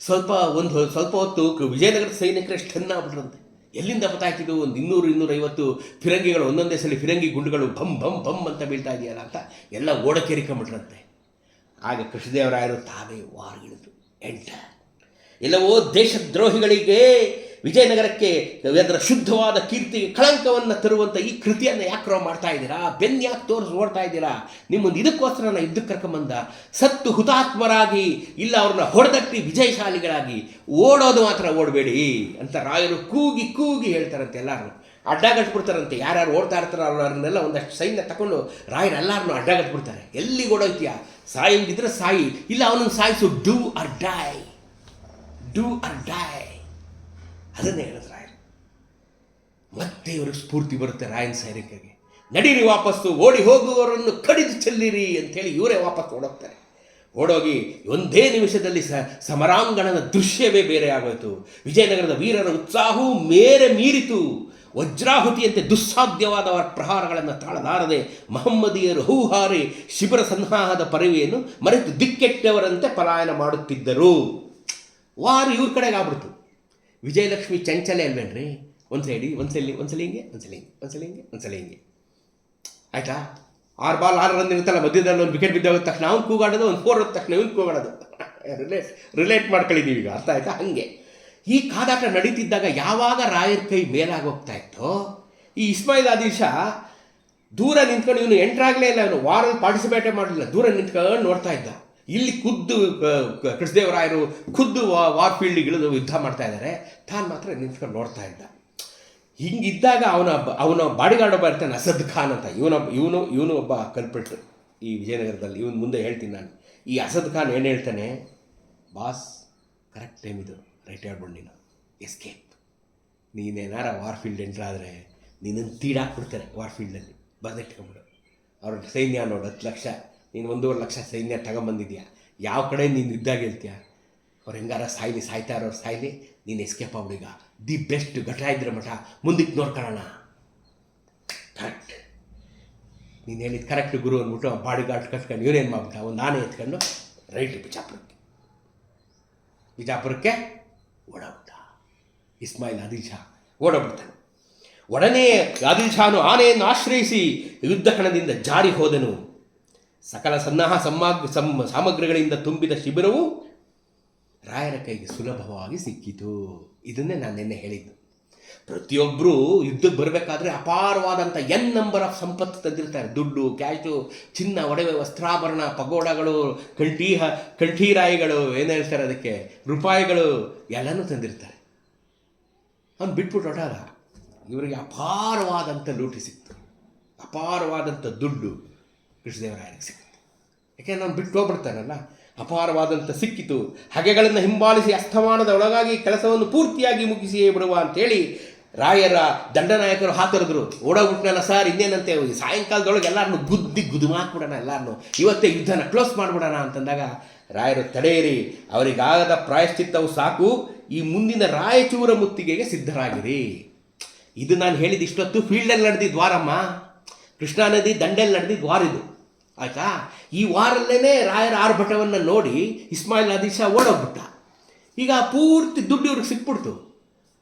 ಸ್ವಲ್ಪ ಒಂದು ಸ್ವಲ್ಪ ಹೊತ್ತು ವಿಜಯನಗರ ಸೈನಿಕರೇ ಸ್ಟನ್ ಆಗ್ಬಿಟ್ರಂತೆ. ಎಲ್ಲಿಂದ ಗೊತ್ತಾಗ್ತಿದ್ದು ಒಂದು ಇನ್ನೂರು ಇನ್ನೂರೈವತ್ತು ಫಿರಂಗಿಗಳು, ಒಂದೊಂದೇ ಸಲ ಫಿರಂಗಿ ಗುಂಡುಗಳು ಭಮ್ ಭಮ್ ಭಮ್ ಅಂತ ಬೀಳ್ತಾ ಇದೆಯಲ್ಲ ಅಂತ ಎಲ್ಲ ಓಡಕೇರಿಕೊಂಬಿಟ್ರಂತೆ ಆಗ ಕೃಷ್ಣದೇವರಾಯರು ತಾವೇ ವಾರ್ಗಿಳಿದು ಎಂಟ. ಎಲ್ಲವೋ ದೇಶದ್ರೋಹಿಗಳಿಗೆ ವಿಜಯನಗರಕ್ಕೆ ಅದರ ಶುದ್ಧವಾದ ಕೀರ್ತಿ ಕಳಂಕವನ್ನು ತರುವಂಥ ಈ ಕೃತಿಯನ್ನು ಯಾಕ್ರೋ ಮಾಡ್ತಾ ಇದ್ದೀರಾ? ಬೆನ್ ಯಾಕೆ ತೋರಿಸಿ ಓಡ್ತಾ ಇದ್ದೀರಾ? ನಿಮ್ಮೊಂದು ಇದಕ್ಕೋಸ್ಕರ ನಾನು ಯುದ್ಧಕ್ಕೆ ಕರ್ಕೊಂಬಂದ ಸತ್ತು ಹುತಾತ್ಮರಾಗಿ, ಇಲ್ಲ ಅವ್ರನ್ನ ಹೊಡೆದಟ್ಟಿ ವಿಜಯಶಾಲಿಗಳಾಗಿ ಓಡೋದು ಮಾತ್ರ ಓಡಬೇಡಿ ಅಂತ ರಾಯರು ಕೂಗಿ ಕೂಗಿ ಹೇಳ್ತಾರಂತೆ ಎಲ್ಲರೂ ಅಡ್ಡಗಟ್ಬಿಡ್ತಾರಂತೆ ಯಾರ್ಯಾರು ಓಡ್ತಾ ಇರ್ತಾರೋ ಅವ್ರನ್ನೆಲ್ಲ ಒಂದಷ್ಟು ಸೈನ್ಯ ತಗೊಂಡು ರಾಯರು ಎಲ್ಲಾರನ್ನೂ ಅಡ್ಡಗಟ್ಬಿಡ್ತಾರೆ ಎಲ್ಲಿಗೆ ಓಡೋಯ್ತೀಯ ಸಾಯಂಗಿದ್ರೆ ಸಾಯಿ, ಇಲ್ಲ ಅವನನ್ನು ಸಾಯಿಸು. Do or die. Do or die. ಅದನ್ನೇ ಹೇಳಿದ್ರು ರಾಯರು. ಮತ್ತೆ ಇವ್ರಿಗೆ ಸ್ಫೂರ್ತಿ ಬರುತ್ತೆ ರಾಯನ್ ಸೈನಿಕರಿಗೆ. ನಡೀರಿ ವಾಪಸ್ಸು, ಓಡಿ ಹೋಗುವವರನ್ನು ಕಡಿದು ಚೆಲ್ಲಿರಿ ಅಂತೇಳಿ ಇವರೇ ವಾಪಸ್ ಓಡೋಗ್ತಾರೆ. ಓಡೋಗಿ ಒಂದೇ ನಿಮಿಷದಲ್ಲಿ ಸ, ಸಮರಾಂಗಣದ ದೃಶ್ಯವೇ ಬೇರೆ ಆಗೋಯಿತು. ವಿಜಯನಗರದ ವೀರರ ಉತ್ಸಾಹವೂ ಮೇರೆ ಮೀರಿತು. ವಜ್ರಾಹುತಿಯಂತೆ ದುಸ್ಸಾಧ್ಯವಾದ ಅವರ ಪ್ರಹಾರಗಳನ್ನು ತಾಳಲಾರದೆ ಮಹಮ್ಮದಿಯರು ಹೂಹಾರಿ ಶಿಬಿರ ಸನ್ನಾಹದ ಪರಿವೆಯನ್ನು ಮರೆತು ದಿಕ್ಕೆಟ್ಟವರಂತೆ ಪಲಾಯನ ಮಾಡುತ್ತಿದ್ದರು. ವಾರು ಇವ್ರ ಕಡೆಗೆ ಆಗ್ಬಿಡ್ತು ವಿಜಯಲಕ್ಷ್ಮಿ ಚಂಚಲೆ ಅಲ್ವೇನ್ರಿ? ಒಂದು ಸೈಡಿ, ಒಂದು ಸಲ ಒಂದು ಸಲ ಹಿಂಗೆ, ಒಂದು ಸಲ ಹಿಂಗೆ, ಒಂದು ಸಲ ಹಿಂಗೆ, ಒಂದು ಸಲ ಹಿಂಗೆ. ಆಯಿತಾ? ಆರು ಬಾಲ್ ಆರು ರನ್ ಇರುತ್ತಲ್ಲ, ಮಧ್ಯದಲ್ಲಿ ಒಂದು ವಿಕೆಟ್ ಬಿದ್ದೋಗಿದ ತಕ್ಷಣ ಅವ್ನು ಕೂಗಾಡೋದು ಒಂದು ಫೋರ್ ಹೋದ ತಕ್ಷಣ ಇವ್ನು ಕೂಗಾಡೋದು. ರಿಲೇಟ್ ರಿಲೇಟ್ ಮಾಡ್ಕೊಳ್ಳಿದ್ದೀವಿ ಈಗ ಅರ್ಥ ಆಯ್ತಾ? ಹಾಗೆ. ಈ ಕಾದಾಟ ನಡೀತಿದ್ದಾಗ ಯಾವಾಗ ರಾಯರ್ ಕೈ ಮೇಲಾಗೋಗ್ತಾ ಇತ್ತೋ, ಈ ಇಸ್ಮಾಯಿಲ್ ಆದಿಲ್ ಶಾ ದೂರ ನಿಂತ್ಕೊಂಡು ಇವನು ಎಂಟ್ರಾಗಲೇ ಇಲ್ಲ, ಇವನು ವಾರಲ್ಲಿ ಪಾರ್ಟಿಸಿಪೇಟೇ ಮಾಡಲಿಲ್ಲ, ದೂರ ನಿಂತ್ಕೊಂಡು ನೋಡ್ತಾ ಇದ್ದ. ಇಲ್ಲಿ ಖುದ್ದು ಕೃಷ್ಣದೇವರಾಯರು ಖುದ್ದು ಇಳಿದು ಯುದ್ಧ ಮಾಡ್ತಾ ಇದ್ದಾರೆ. ತಾನು ಮಾತ್ರ ನಿಂತ್ಕೊಂಡು ನೋಡ್ತಾ ಇದ್ದ ಹಿಂಗಿದ್ದಾಗ ಅವನ ಅವನ ಬಾಡಿಗಾರ್ಡ್ ಒಬ್ಬ ಇರ್ತಾನೆ, ಅಸದ್ ಖಾನ್ ಅಂತ. ಇವನೊಬ್ಬ ಇವನು ಇವನು ಒಬ್ಬ ಕಲ್ಪಿಟ್ಟು ಈ ವಿಜಯನಗರದಲ್ಲಿ. ಇವನು ಮುಂದೆ ಹೇಳ್ತೀನಿ ನಾನು. ಈ ಅಸದ್ ಖಾನ್ ಏನು ಹೇಳ್ತಾನೆ? ಬಾಸ್, ಕರೆಕ್ಟ್ ಟೈಮ್ ಇದು. ರೈಟ್ ಹೇಳ್ಬಿಡು ನೀನು. ಎಸ್ಕೇಪ್ ನೀನೇನಾರ ವಾರ್ ಫೀಲ್ಡ್ ಎಂಟ್ರ್ ಆದರೆ ನೀನನ್ನು ತೀಡಾಕ್ಬಿಡ್ತಾರೆ ವಾರ್ ಫೀಲ್ಡಲ್ಲಿ ಬರೆದಿಟ್ಕೊಂಬಿಡು ಅವ್ರ ಸೈನ್ಯ ನೋಡು, ಹತ್ತು ಲಕ್ಷ. ನೀನು ಒಂದೂವರೆ ಲಕ್ಷ ಸೈನ್ಯ ತಗೊಂಬಂದಿದ್ಯಾ? ಯಾವ ಕಡೆ ನೀನು ಇದ್ದಾಗ ಹೇಳ್ತೀಯ ಅವ್ರು ಹೆಂಗಾರ ಸಾಯ್ಲಿ ಸಾಯ್ತಾ ಇರೋರು ಸಾಯ್ಲಿ, ನೀನು ಎಸ್ಕೇಪ್ ಆಗ್ಬಿಡೀಗ ದಿ ಬೆಸ್ಟ್ ಘಟ ಇದ್ರೆ ಮಠ ಮುಂದಕ್ಕೆ ನೋಡ್ಕೊಳ್ಳೋಣ. ಕರೆಕ್ಟ್ ನೀನು ಹೇಳಿದ ಕರೆಕ್ಟ್ ಗುರು ಅಂದ್ಬಿಟ್ಟು ಬಾಡಿ ಗಾರ್ಡ್ ಕಟ್ಕೊಂಡು ಇವನೇನು ಮಾಡ್ಬಿಟ್ಟ? ಒಂದು ನಾನೇ ಎತ್ಕೊಂಡು ರೈಟ್ ಬಿಜಾಪುರಕ್ಕೆ. ಬಿಜಾಪುರಕ್ಕೆ ಓಡಾಬಿಟ್ಟ ಇಸ್ಮಾಯಿಲ್ ಆದಿಲ್ ಶಾ ಓಡಾಬಿಡ್ತಾನೆ ಒಡನೆ ಆದಿಲ್ ಶಾನು ಆನೆಯನ್ನು ಆಶ್ರಯಿಸಿ ಯುದ್ಧ ಕಣದಿಂದ ಜಾರಿ ಹೋದನು. ಸಕಲ ಸನ್ನಾಹ ಸಮ್ಮಾಗ್ ಸಮ್ ಸಾಮಗ್ರಿಗಳಿಂದ ತುಂಬಿದ ಶಿಬಿರವು ರಾಯರ ಕೈಗೆ ಸುಲಭವಾಗಿ ಸಿಕ್ಕಿತು. ಇದನ್ನೇ ನಾನು ನಿನ್ನೆ ಹೇಳಿದ್ದು. ಪ್ರತಿಯೊಬ್ಬರು ಯುದ್ಧಕ್ಕೆ ಬರಬೇಕಾದ್ರೆ ಅಪಾರವಾದಂಥ ಎನ್ ನಂಬರ್ ಆಫ್ ಸಂಪತ್ತು ತಂದಿರ್ತಾರೆ. ದುಡ್ಡು, ಕ್ಯಾಶು, ಚಿನ್ನ, ಒಡವೆ, ವಸ್ತ್ರಾಭರಣ, ಪಗೋಡಗಳು ಕಂಠೀಹ ಕಂಠೀರಾಯಿಗಳು ಏನು ಹೇಳ್ತಾರೆ ಅದಕ್ಕೆ? ರೂಪಾಯಿಗಳು ಎಲ್ಲನೂ ತಂದಿರ್ತಾರೆ. ಅವ್ನು ಬಿಟ್ಬಿಟ್ಟು ಹೊಟ್ಟಾಗ ಇವರಿಗೆ ಅಪಾರವಾದಂಥ ಲೂಟಿ ಸಿಕ್ತು. ಅಪಾರವಾದಂಥ ದುಡ್ಡು. ಕೃಷ್ಣದೇವರಾಯರಿಗೆ ಸಿಕ್ಕಿತು. ಯಾಕೆ ನಾನು ಬಿಟ್ಟು ಹೋಗ್ಬಿಡ್ತಾನಲ್ಲ? ಅಪಾರವಾದಂಥ ಸಿಕ್ಕಿತು. ಹಗೆಗಳನ್ನು ಹಿಂಬಾಲಿಸಿ ಅಸ್ತಮಾನದ ಒಳಗಾಗಿ ಕೆಲಸವನ್ನು ಪೂರ್ತಿಯಾಗಿ ಮುಗಿಸಿಯೇ ಬಿಡುವ ಅಂತೇಳಿ ರಾಯರ ದಂಡನಾಯಕರು ಹಾತರಿದ್ರು. ಓಡೋಗ್ಬಿಟ್ನಲ್ಲ ಸರ್, ಇನ್ನೇನಂತೆ? ಸಾಯಂಕಾಲದೊಳಗೆ ಎಲ್ಲರನ್ನು ಗುದ್ದಿ ಗುದುಮಾಕ್ಬಿಡೋಣ ಎಲ್ಲರನ್ನು ಇವತ್ತೇ ಯುದ್ಧನ ಕ್ಲೋಸ್ ಮಾಡಿಬಿಡೋಣ ಅಂತಂದಾಗ ರಾಯರು ತಡೆಯಿರಿ. ಅವರಿಗಾಗದ ಪ್ರಾಯಶ್ಚಿತ್ತವು ಸಾಕು. ಈ ಮುಂದಿನ ರಾಯಚೂರ ಮುತ್ತಿಗೆಗೆ ಸಿದ್ಧರಾಗಿರಿ. ಇದು ನಾನು ಹೇಳಿದ ಇಷ್ಟೊತ್ತು ಫೀಲ್ಡಲ್ಲಿ ನಡೆದಿದ್ದು ದ್ವಾರಮ್ಮ ಕೃಷ್ಣಾ ನದಿ ದಂಡೆಯಲ್ಲಿ ನಡೆದಿದ್ದು ವಾರ ಇದು ಆಯ್ತಾ? ಈ ವಾರಲ್ಲೇ ರಾಯರ ಆರ್ಭಟವನ್ನು ನೋಡಿ ಇಸ್ಮಾಯಿಲ್ ಆದಿಲ್ ಶಾ ಓಡೋಗ್ಬಿಟ್ಟ. ಈಗ ಪೂರ್ತಿ ದುಡ್ಡು ಇವ್ರಿಗೆ ಸಿಕ್ಬಿಡ್ತು.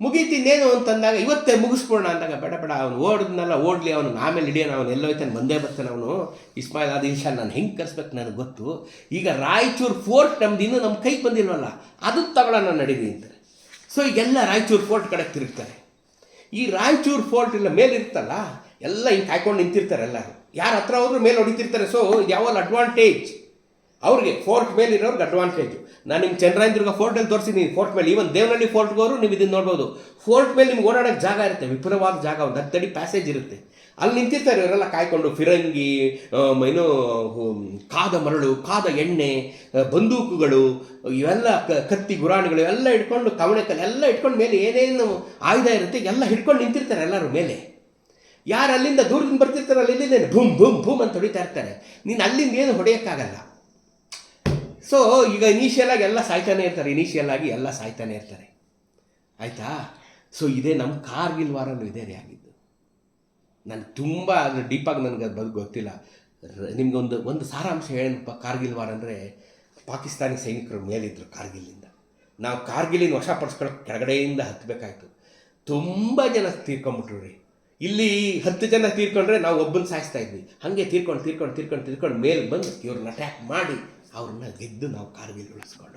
ಮುಗೀತಿನ್ನೇನು ಅಂತಂದಾಗ ಇವತ್ತೇ ಮುಗಿಸ್ಬೋಣ ಅಂದಾಗ ಬೇಡ ಬೇಡ, ಅವನು ಓಡಿದ್ನಲ್ಲ, ಓಡಲಿ, ಅವನು ಆಮೇಲೆ ಹಿಡಿಯೋಣ, ಅವನು ಎಲ್ಲೋಯ್ತಾನೆ ಬಂದೇ ಬರ್ತಾನೆ ಅವನು. ಇಸ್ಮಾಯಿಲ್ ಆದಿಲ್ ಶಾ ನಾನು ಹೆಂಗೆ ಕರೆಸ್ಬೇಕು ನನಗೆ ಗೊತ್ತು. ಈಗ ರಾಯಚೂರು ಫೋರ್ಟ್ ನಮ್ದು ಇನ್ನೂ ನಮ್ಮ ಕೈಗೆ ಬಂದಿಲ್ವಲ್ಲ, ಅದು ತಗೊಳ್ಳೋಣ ನಡೀರಿ ಅಂತಾರೆ. ಸೊ ಈಗೆಲ್ಲ ರಾಯಚೂರು ಫೋರ್ಟ್ ಕಡೆ ತಿರುಗ್ತಾರೆ. ಈ ರಾಯಚೂರು ಫೋರ್ಟ್ ಇಲ್ಲ, ಮೇಲಿರುತ್ತಲ್ಲ, ಎಲ್ಲ ಹಿಂಗೆ ಕಾಯ್ಕೊಂಡು ನಿಂತಿರ್ತಾರೆ ಎಲ್ಲರೂ. ಯಾರ ಹತ್ರ ಹೋದ್ರೂ ಮೇಲೆ ಹೊಡಿತಿರ್ತಾರೆ. ಸೊ ಇದು ಯಾವ ಅಡ್ವಾಂಟೇಜ್ ಅವ್ರಿಗೆ ಫೋರ್ಟ್ ಮೇಲೆ ಇರೋರ್ಗೆ ಅಡ್ವಾಂಟೇಜು ನಾನು ನಿಮ್ಗೆ ಫೋರ್ಟ್ ಫೋರ್ಟಲ್ಲಿ ತೋರಿಸಿದ್ದೀನಿ ಫೋರ್ಟ್ ಮೇಲೆ ಈವನ್ ದೇವನಹಳ್ಳಿ ಫೋರ್ಟ್ಗೆ ಹೋದ್ರು ನೀವು ಇದನ್ನು ನೋಡ್ಬೋದು. ಫೋರ್ಟ್ ಮೇಲೆ ನಿಮ್ಗೆ ಓಡಾಡೋಕ್ಕೆ ಜಾಗ ಇರುತ್ತೆ. ವಿಪುಲವಾದ ಜಾಗ. ಒಂದು ಹತ್ತಡಿ ಪ್ಯಾಸೇಜ್ ಇರುತ್ತೆ. ಅಲ್ಲಿ ನಿಂತಿರ್ತಾರೆ ಇವರೆಲ್ಲ ಕಾಯ್ಕೊಂಡು ಫಿರಂಗಿ ಏನು ಕಾದ ಮರಳು, ಕಾದ ಎಣ್ಣೆ ಬಂದೂಕುಗಳು, ಇವೆಲ್ಲ ಕತ್ತಿ ಗುರಾಣಿಗಳು ಎಲ್ಲ ಇಟ್ಕೊಂಡು ಕವಣೆ ಎಲ್ಲ ಇಟ್ಕೊಂಡು ಮೇಲೆ ಏನೇನು ಆಯುಧ ಇರುತ್ತೆ ಎಲ್ಲ ಹಿಡ್ಕೊಂಡು ನಿಂತಿರ್ತಾರೆ ಎಲ್ಲರೂ ಮೇಲೆ. ಯಾರು ಅಲ್ಲಿಂದ ದೂರದಿಂದ ಬರ್ತಿರ್ತಾರೆ ಅಲ್ಲಿ ಇಲ್ಲಿಂದೇನು ಭೂಮ್ ಭೂಮ್ ಭೂಮ್ ಅಂತ ಹೊಡಿತಾ ಇರ್ತಾರೆ. ನೀನು ಅಲ್ಲಿಂದ ಏನು ಹೊಡೆಯೋಕ್ಕಾಗಲ್ಲ. ಸೊ ಈಗ ಇನಿಷಿಯಲ್ ಆಗಿ ಎಲ್ಲ ಸಾಯ್ತಾನೆ ಇರ್ತಾರೆ. ಇನಿಷಿಯಲ್ ಆಗಿ ಎಲ್ಲ ಸಾಯ್ತಾನೆ ಇರ್ತಾರೆ. ಆಯಿತಾ? ಸೊ ಇದೇ ನಮ್ಮ ಕಾರ್ಗಿಲ್ ವಾರ ಇದೇ ರೀ ಆಗಿದ್ದು. ನಾನು ತುಂಬ ಅದು ಡೀಪಾಗಿ ನನಗೆ ಅದು ಬದುಕು ಗೊತ್ತಿಲ್ಲ. ನಿಮಗೊಂದು, ಒಂದು ಸಾರಾಂಶ ಏನಪ್ಪ ಕಾರ್ಗಿಲ್ ವಾರ ಅಂದರೆ ಪಾಕಿಸ್ತಾನಿ ಸೈನಿಕರು ಮೇಲಿದ್ದರು ಕಾರ್ಗಿಲಿಂದ ನಾವು ಕಾರ್ಗಿಲಿನ ವಶಪಡಿಸ್ಕೊಳ್ಳೋಕೆ ಕೆಳಗಡೆಯಿಂದ ಹತ್ತಬೇಕಾಯ್ತು ತುಂಬ ಜನ ತೀರ್ಕೊಂಬಿಟ್ರು ರೀ. ಇಲ್ಲಿ ಹತ್ತು ಜನ ತೀರ್ಕೊಂಡ್ರೆ ನಾವು ಒಬ್ಬನ ಸಾಯಿಸ್ತಾ ಇದ್ವಿ. ಹಾಗೆ ತೀರ್ಕೊಂಡು ತೀರ್ಕೊಂಡು ತೀರ್ಕೊಂಡು ತೀರ್ಕೊಂಡು ಮೇಲೆ ಬಂದು ಇವ್ರನ್ನ ಅಟ್ಯಾಕ್ ಮಾಡಿ ಅವ್ರನ್ನ ಗೆದ್ದು ನಾವು ಕಾರ್ಗಿಲ್ ಉಳಿಸ್ಕೊಂಡು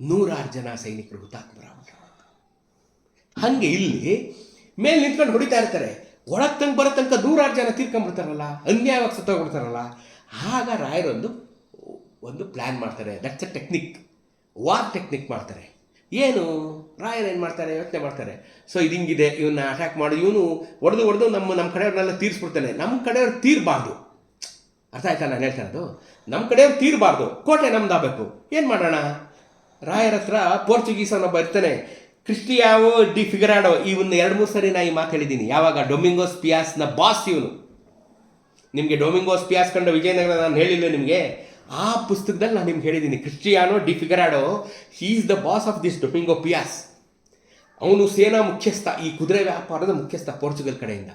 ನೂರಾರು ಜನ ಸೈನಿಕರು ಹುತಾತ್ಮರಾಗ್ಬಿಟ್ರು ಹಂಗೆ ಇಲ್ಲಿ ಮೇಲೆ ನಿಂತ್ಕೊಂಡು ಹೊಡಿತಾ ಇರ್ತಾರೆ. ಒಳಗೆ ತಂಗ ಬರೋ ತನಕ ನೂರಾರು ಜನ ತೀರ್ಕೊಂಡ್ಬಿಡ್ತಾರಲ್ಲ, ಅನ್ಯಾಯವಾಗಿ ಸತ್ತೋಗ್ಬಿಡ್ತಾರಲ್ಲ. ಆಗ ರಾಯರೊಂದು ಒಂದು ಪ್ಲ್ಯಾನ್ ಮಾಡ್ತಾರೆ. That's a technique war technique ಮಾಡ್ತಾರೆ. ಏನು? ರಾಯರು ಏನು ಮಾಡ್ತಾರೆ? ಯೋಚನೆ ಮಾಡ್ತಾರೆ. ಸೊ ಇದು ಹಿಂಗಿದೆ ಇವನ್ನ ಅಟ್ಯಾಕ್ ಮಾಡಿ. ಇವನು ಹೊಡೆದು ಹೊಡೆದು ನಮ್ಮ ನಮ್ಮ ಕಡೆಯವ್ರನ್ನೆಲ್ಲ ತೀರಿಸ್ಬಿಡ್ತಾನೆ. ನಮ್ಮ ಕಡೆಯವ್ರು ತೀರಬಾರ್ದು. ಅರ್ಥ ಆಯ್ತಾ ನಾನು ಹೇಳ್ತಾ ಇರೋದು? ನಮ್ಮ ಕಡೆಯವ್ರು ತೀರಬಾರ್ದು. ಕೋಟೆ ನಮ್ದಾಗಬೇಕು. ಏನು ಮಾಡೋಣ? ರಾಯರ ಹತ್ರ ಪೋರ್ಚುಗೀಸ್ ಅವನೊಬ್ಬ ಇರ್ತಾನೆ. ಕ್ರಿಸ್ಟಿಯಾವೋ ಡಿ ಫಿಗರಾಡೋ ಇವನ್ನ ಎರಡು ಮೂರು ಸರಿ ನಾ ಈ ಮಾತು ಹೇಳಿದ್ದೀನಿ ಯಾವಾಗ ಡೊಮಿಂಗೋಸ್ ಪಿಯಾಸ್ನ ಬಾಸ್ ಇವನು. ನಿಮಗೆ ಡೊಮಿಂಗೋಸ್ ಪಿಯಾಸ್ ಕಂಡ ವಿಜಯನಗರ ನಾನು ಹೇಳಿಲ್ಲ ನಿಮಗೆ? ಆ ಪುಸ್ತಕದಲ್ಲಿ ನಾನು ನಿಮ್ಗೆ ಹೇಳಿದ್ದೀನಿ Cristiano de Figueiredo he is the boss of this Domingo Paes ಅವನು ಸೇನಾ ಮುಖ್ಯಸ್ಥ, ಈ ಕುದುರೆ ವ್ಯಾಪಾರದ ಮುಖ್ಯಸ್ಥ ಪೋರ್ಚುಗಲ್ ಕಡೆಯಿಂದ.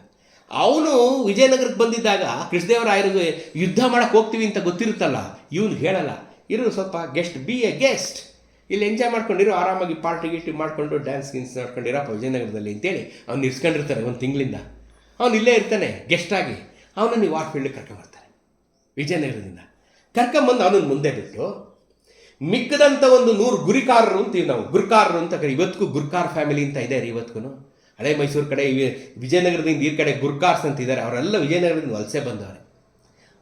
ಅವನು ವಿಜಯನಗರಕ್ಕೆ ಬಂದಿದ್ದಾಗ ಕೃಷ್ಣದೇವರಾಯರಿಗೆ ಯುದ್ಧ ಮಾಡಕ್ಕೆ ಹೋಗ್ತೀವಿ ಅಂತ ಗೊತ್ತಿರುತ್ತಲ್ಲ? ಇವನು ಹೇಳಲ್ಲ. ಇರು ಸ್ವಲ್ಪ ಗೆಸ್ಟ್ ಬಿ ಎ ಗೆಸ್ಟ್ ಇಲ್ಲಿ ಎಂಜಾಯ್ ಮಾಡ್ಕೊಂಡಿರೋ, ಆರಾಮಾಗಿ ಪಾರ್ಟಿ ಗೀಟಿ ಮಾಡ್ಕೊಂಡು ಡ್ಯಾನ್ಸ್ ಗಿನ್ಸ್ ನೋಡ್ಕೊಂಡಿರಪ್ಪ ವಿಜಯನಗರದಲ್ಲಿ ಅಂತೇಳಿ. ಅವ್ನು ಇರ್ಸ್ಕೊಂಡಿರ್ತಾರೆ ಒಂದು ತಿಂಗಳಿಂದ. ಅವನು ಇಲ್ಲೇ ಇರ್ತಾನೆ ಗೆಸ್ಟಾಗಿ ಅವನನ್ನು ವಾರ್ ಫೀಲ್ಡಿಗೆ ಕರ್ಕೊಂಬರ್ತಾರೆ ವಿಜಯನಗರದಿಂದ. ಕರ್ಕೊಂಬಂದು ಅವನನ್ನು ಮುಂದೆ ಬಿಟ್ಟು ಮಿಕ್ಕದಂಥ ಒಂದು ನೂರು ಗುರಿಕಾರರು ಅಂತೀವಿ ನಾವು. ಗುರ್ಕಾರರು ಅಂತ ಕರಿ. ಇವತ್ತಿಗೂ ಗುರ್ಕಾರ್ ಫ್ಯಾಮಿಲಿ ಅಂತ ಇದೆ ರೀ ಇವತ್ತಿಗೂ ಹಳೆ ಮೈಸೂರು ಕಡೆ ವಿಜಯನಗರದಿಂದ ಈ ಕಡೆ ಗುರ್ಕಾರ್ಸ್ ಅಂತ ಇದ್ದಾರೆ ಅವರೆಲ್ಲ ವಿಜಯನಗರದಿಂದ ವಲಸೆ ಬಂದವರು.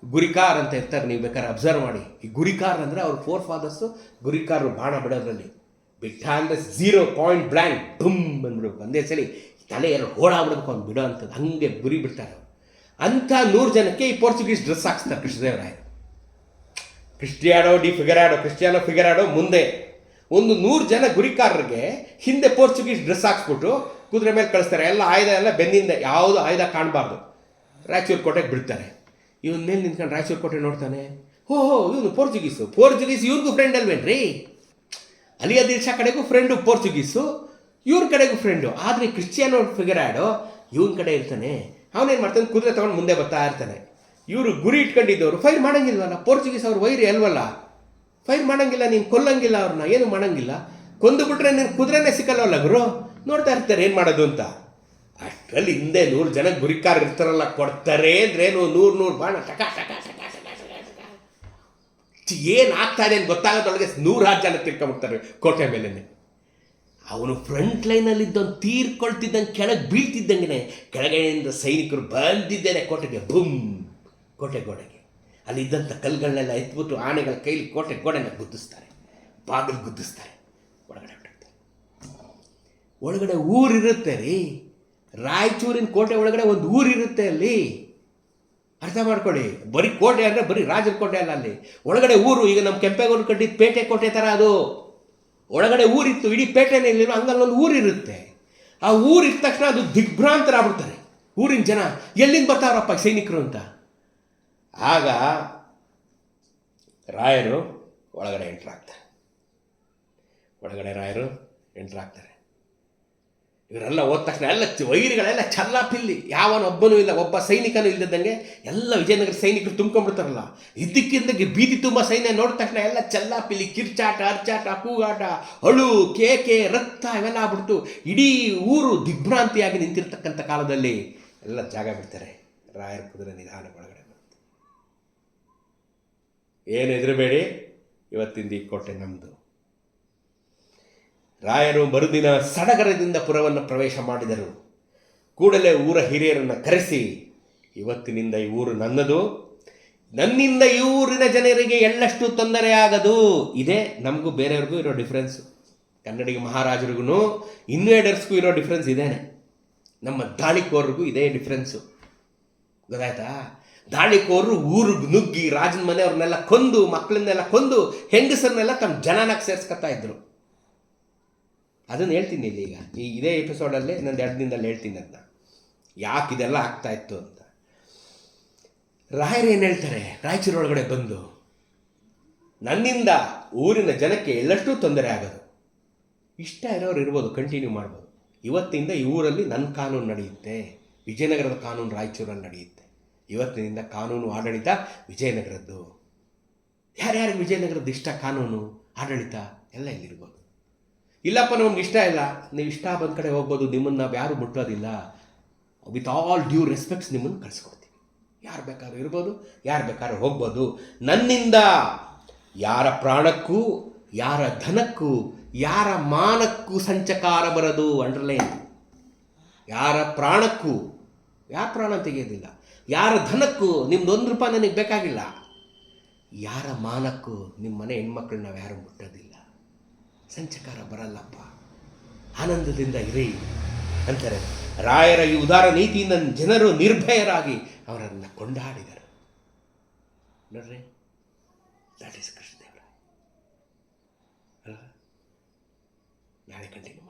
ಗುರಿಕಾರ್ ಅಂತ ಇರ್ತಾರೆ, ನೀವು ಬೇಕಾದ್ರೆ ಅಬ್ಸರ್ವ್ ಮಾಡಿ. ಈ ಗುರಿಕಾರ್ ಅಂದರೆ ಅವ್ರ ಫೋರ್ ಫಾದರ್ಸು ಗುರಿಕಾರರು ಬಾಣ ಬಿಡೋದ್ರಲ್ಲಿ. ಬಿಟ್ಟ ಅಂದರೆ ಝೀರೋ ಪಾಯಿಂಟ್ ಬ್ಲ್ಯಾಂಕ್ ಡುಮ್ ಬಂದ್ಬಿಡ್ಬೇಕು ಒಂದೇ ಸಲಿ ತಲೆ ಎಲ್ಲ ಓಡಾಡ್ಬಿಡ್ಬೇಕು ಅವ್ನು ಬಿಡೋ ಅಂಥದ್ದು. ಹಂಗೆ ಗುರಿ ಬಿಡ್ತಾರೆ ಅಂಥ ನೂರು ಜನಕ್ಕೆ ಈ Portuguese dress ಹಾಕ್ಸ್ತಾರೆ Krishnadevaraya Cristiado de Figueiredo Cristiano Figueiredo ಮುಂದೆ. ಒಂದು ನೂರು ಜನ ಗುರಿಕಾರರಿಗೆ ಹಿಂದೆ ಪೋರ್ಚುಗೀಸ್ ಡ್ರೆಸ್ ಹಾಕ್ಸ್ಬಿಟ್ಟು ಕುದುರೆ ಮೇಲೆ ಕಳಿಸ್ತಾರೆ. ಎಲ್ಲ ಆಯುಧ ಎಲ್ಲ ಬೆನ್ನಿಂದ ಯಾವುದು ಆಯುಧ ಕಾಣಬಾರ್ದು. ರಾಯಚೂರು ಕೋಟೆಗೆ ಬಿಡ್ತಾರೆ. ಇವನ್ ಮೇಲೆ ನಿಂತ್ಕೊಂಡು ರಾಯಚೂರು ಕೋಟೆ ನೋಡ್ತಾನೆ. ಹೋ ಹೋ, ಇವನು ಪೋರ್ಚುಗೀಸು ಪೋರ್ಚುಗೀಸ್ ಇವ್ರಿಗೂ ಫ್ರೆಂಡ್ ಅಲ್ವೇನ್ರಿ? ಅಲಿಯ ದೇಶ ಕಡೆಗೂ ಫ್ರೆಂಡು ಪೋರ್ಚುಗೀಸು ಇವ್ರ ಕಡೆಗೂ ಫ್ರೆಂಡು ಆದರೆ ಕ್ರಿಶ್ಚಿಯನ್ ಫಿಗರ್ ಆಡೋ ಇವನ್ ಕಡೆ ಇರ್ತಾನೆ. ಅವನೇನು ಮಾಡ್ತಾನೆ? ಕುದುರೆ ತಗೊಂಡು ಮುಂದೆ ಬರ್ತಾ ಇರ್ತಾನೆ. ಇವರು ಗುರಿ ಇಟ್ಕೊಂಡಿದ್ದವರು, ಫೈರ್ ಮಾಡಂಗಿಲ್ವಲ್ಲ ಪೋರ್ಚುಗೀಸ್ ಅವ್ರ ವೈರಿ ಅಲ್ವಲ್ಲ? ಫೈರ್ ಮಾಡಂಗಿಲ್ಲ, ನೀನು ಕೊಲ್ಲಂಗಿಲ್ಲ ಅವ್ರನ್ನ, ಏನು ಮಾಡಂಗಿಲ್ಲ? ಕೊಂದು ಬಿಟ್ರೆ ನೀನು ಕುದುರೆನೇ ಸಿಕ್ಕಲ್ವಲ್ಲ ಗುರು? ನೋಡ್ತಾ ಇರ್ತಾರೆ ಏನು ಮಾಡೋದು ಅಂತ. ಅಷ್ಟರಲ್ಲಿ ಹಿಂದೆ ನೂರು ಜನ ಗುರಿಕಾರ ಇರ್ತಾರಲ್ಲ, ಕೊಡ್ತಾರೆ ಅಂದ್ರೆ ಏನು, ನೂರು ನೂರು ಬಾಣ ಟಕ ಟಕ ಟಕ ಟಕ ಟಕ ಏನು ಆಗ್ತಾ ಇದೆ ಅಂತ ಗೊತ್ತಾಗೋದ್ರೊಳಗೆ ನೂರಾರು ಜನ ತಿರ್ಕೊಂಬಿಡ್ತಾರೆ ಕೋಟೆ ಮೇಲೇನೆ. ಅವನು ಫ್ರಂಟ್ ಲೈನಲ್ಲಿ ಇದ್ದವನು ತೀರ್ಕೊಳ್ತಿದ್ದಂಗೆ ಕೆಳಗೆ ಬೀಳ್ತಿದ್ದಂಗೆ ಕೆಳಗಡೆಯಿಂದ ಸೈನಿಕರು ಬಂದಿದ್ದೇನೆ ಕೋಟೆಗೆ ಬುಮ್ ಕೋಟೆ ಗೋಡೆಗೆ. ಅಲ್ಲಿ ಇದ್ದಂಥ ಕಲ್ಗಳನ್ನೆಲ್ಲ ಎತ್ಬಿಟ್ಟು ಆನೆಗಳ ಕೈಲಿ ಕೋಟೆ ಗೋಡೆನ ಗುದ್ದಿಸ್ತಾರೆ. ಬಾಗಿಲು ಗುದ್ದಿಸ್ತಾರೆ. ಒಳಗಡೆ ಒಳಗಡೆ ಊರಿರುತ್ತೆ ರೀ. ರಾಯಚೂರಿನ ಕೋಟೆ ಒಳಗಡೆ ಒಂದು ಊರಿರುತ್ತೆ ಅಲ್ಲಿ. ಅರ್ಥ ಮಾಡ್ಕೊಳ್ಳಿ. ಬರೀ ಕೋಟೆ ಅಂದರೆ ಬರೀ ರಾಜರ ಕೋಟೆ ಅಲ್ಲ ಅಲ್ಲಿ. ಒಳಗಡೆ ಊರು, ಈಗ ನಮ್ಮ ಕೆಂಪೇಗೌಡರು ಕಟ್ಟಿದ ಪೇಟೆ ಕೋಟೆ ಥರ ಅದು. ಒಳಗಡೆ ಊರಿತ್ತು, ಇಡೀ ಪೇಟೆನಲ್ಲಿರೋ ಹಂಗಲ್ಲೊಂದು ಊರಿರುತ್ತೆ. ಆ ಊರಿದ ತಕ್ಷಣ ಅದು ದಿಗ್ಭ್ರಾಂತರಾಗ್ಬಿಡ್ತಾರೆ. ಊರಿನ ಜನ, ಎಲ್ಲಿಂದ ಬರ್ತಾರಪ್ಪ ಸೈನಿಕರು ಅಂತ? ಆಗ ರಾಯರು ಒಳಗಡೆ ಎಂಟ್ರಾಗ್ತಾರೆ ಒಳಗಡೆ ರಾಯರು ಎಂಟ್ರಾಗ್ತಾರೆ ಇವರೆಲ್ಲ ಹೋದ ತಕ್ಷಣ ಎಲ್ಲ ವೈರಿಗಳೆಲ್ಲ ಚಲ್ಲಾಪಿಲ್ಲಿ. ಯಾವನೊಬ್ಬನೂ ಇಲ್ಲ, ಒಬ್ಬ ಸೈನಿಕನೂ ಇಲ್ಲದಂಗೆ ಎಲ್ಲ ವಿಜಯನಗರ ಸೈನಿಕರು ತುಂಬ್ಕೊಂಡ್ಬಿಡ್ತಾರಲ್ಲ. ಇದ್ದಕ್ಕಿದ್ದಂಗೆ ಬೀದಿ ತುಂಬ ಸೈನ್ಯ ನೋಡಿದ ತಕ್ಷಣ ಎಲ್ಲ ಚಲ್ಲಾಪಿಲ್ಲಿ, ಕಿರ್ಚಾಟ ಅರ್ಚಾಟ ಕೂಗಾಟ, ಅಳು, ಕೇಕೆ, ರಕ್ತ ಇವೆಲ್ಲ ಆಗ್ಬಿಡ್ತು. ಇಡೀ ಊರು ದಿಗ್ಭ್ರಾಂತಿಯಾಗಿ ನಿಂತಿರ್ತಕ್ಕಂಥ ಕಾಲದಲ್ಲಿ ಎಲ್ಲ ಜಾಗ ಬಿಡ್ತಾರೆ. ರಾಯರ ಕುದುರೆ ನಿಧಾನ ಒಳಗಡೆ. ಬರುತ್ತೆ ಏನು ಹೆದರಬೇಡಿ ಇವತ್ತಿಂದ ಈ ಕೋಟೆ ನಮ್ಮದು ರಾಯರು ಮರುದಿನ ಸಡಗರದಿಂದ ಪುರವನ್ನು ಪ್ರವೇಶ ಮಾಡಿದರು. ಕೂಡಲೇ ಊರ ಹಿರಿಯರನ್ನು ಕರೆಸಿ, ಇವತ್ತಿನಿಂದ ಈ ಊರು ನನ್ನದು. ನನ್ನಿಂದ ಈ ಊರಿನ ಜನರಿಗೆ ಎಳ್ಳಷ್ಟು ತೊಂದರೆ ಆಗದು. ಇದೇ ನಮಗೂ ಬೇರೆಯವ್ರಿಗೂ ಇರೋ ಡಿಫ್ರೆನ್ಸು ಕನ್ನಡಿಗ ಮಹಾರಾಜರಿಗೂ ಇನ್ವೇಡರ್ಸ್ಗೂ ಇರೋ ಡಿಫ್ರೆನ್ಸ್ ಇದೇನೆ. ನಮ್ಮ ದಾಳಿಕೋರ್ರಿಗೂ ಇದೇ ಡಿಫ್ರೆನ್ಸು ಗೊತ್ತಾಯ್ತಾ? ದಾಳಿಕೋರರು ಊರಿಗೆ ನುಗ್ಗಿ ರಾಜನ ಮನೆಯವ್ರನ್ನೆಲ್ಲ ಕೊಂದು ಮಕ್ಕಳನ್ನೆಲ್ಲ ಕೊಂದು ಹೆಂಗಸರನ್ನೆಲ್ಲ ತಮ್ಮ ಜನನಾಗಿ ಸೇರಿಸ್ಕೊತಾ ಇದ್ರು. ಅದನ್ನು ಹೇಳ್ತೀನಿ ಇಲ್ಲಿ ಈಗ. ಈ ಇದೇ ಎಪಿಸೋಡಲ್ಲಿ ನಾನು ಎರಡು ದಿನದಲ್ಲಿ ಹೇಳ್ತೀನಿ ಅದನ್ನ ಯಾಕೆ ಇದೆಲ್ಲ ಆಗ್ತಾ ಇತ್ತು ಅಂತ. ರಾಯರು ಏನು ಹೇಳ್ತಾರೆ? ರಾಯಚೂರೊಳಗಡೆ ಬಂದು, ನನ್ನಿಂದ ಊರಿನ ಜನಕ್ಕೆ ಎಲ್ಲಷ್ಟೂ ತೊಂದರೆ ಆಗೋದು. ಇಷ್ಟ ಇರೋರು ಇರ್ಬೋದು ಕಂಟಿನ್ಯೂ ಮಾಡ್ಬೋದು. ಇವತ್ತಿಂದ ಈ ಊರಲ್ಲಿ ನನ್ನ ಕಾನೂನು ನಡೆಯುತ್ತೆ. ವಿಜಯನಗರದ ಕಾನೂನು ರಾಯಚೂರಲ್ಲಿ ನಡೆಯುತ್ತೆ. ಇವತ್ತಿನಿಂದ ಕಾನೂನು ಆಡಳಿತ ವಿಜಯನಗರದ್ದು. ಯಾರ್ಯಾರಿಗೆ ವಿಜಯನಗರದ್ದು ಇಷ್ಟ ಕಾನೂನು, ಆಡಳಿತ ಎಲ್ಲ ಇಲ್ಲಿರ್ಬೋದು. ಇಲ್ಲಪ್ಪ, ನಮ್ಗೆ ಇಷ್ಟ ಇಲ್ಲ. ನೀವು ಇಷ್ಟ ಬಂದ ಕಡೆ ಹೋಗ್ಬೋದು, ನಿಮ್ಮನ್ನು ನಾವು ಯಾರು ಮುಟ್ಟೋದಿಲ್ಲ. ವಿತ್ ಆಲ್ ಡ್ಯೂ ರೆಸ್ಪೆಕ್ಟ್ಸ್ ನಿಮ್ಮನ್ನು ಕಳಿಸ್ಕೊಡ್ತೀವಿ. ಯಾರು ಬೇಕಾದ್ರೂ ಇರ್ಬೋದು, ಯಾರು ಬೇಕಾದ್ರೂ ಹೋಗ್ಬೋದು. ನನ್ನಿಂದ ಯಾರ ಪ್ರಾಣಕ್ಕೂ, ಯಾರ ಧನಕ್ಕೂ, ಯಾರ ಮಾನಕ್ಕೂ ಸಂಚಕಾರ ಬರದು ಅಂಡರ್ಲೈನ್. ಯಾರ ಪ್ರಾಣಕ್ಕೂ, ಯಾರ ಪ್ರಾಣ ತೆಗೆಯೋದಿಲ್ಲ. ಯಾರ ಧನಕ್ಕೂ ನಿಮ್ದು ಒಂದು ರೂಪಾಯಿ ನನಗೆ ಬೇಕಾಗಿಲ್ಲ. ಯಾರ ಮಾನಕ್ಕೂ ನಿಮ್ಮ ಮನೆ ಹೆಣ್ಮಕ್ಳನ್ನ ನಾವು ಯಾರು ಮುಟ್ಟೋದಿಲ್ಲ. ಸಂಚಕಾರ ಬರಲ್ಲಪ್ಪ. ಆನಂದದಿಂದ ಇರಿ ಅಂತಾರೆ. ರಾಯರ ಈ ಉದಾರ ನೀತಿಯಿಂದ ಜನರು ನಿರ್ಭಯರಾಗಿ ಅವರನ್ನು ಕೊಂಡಾಡಿದರು. ನೋಡ್ರಿ ದಟ್ ಇಸ್ ಕೃಷ್ಣದೇವರ ನಾಳೆ ಕಂಟಿನ್ಯೂ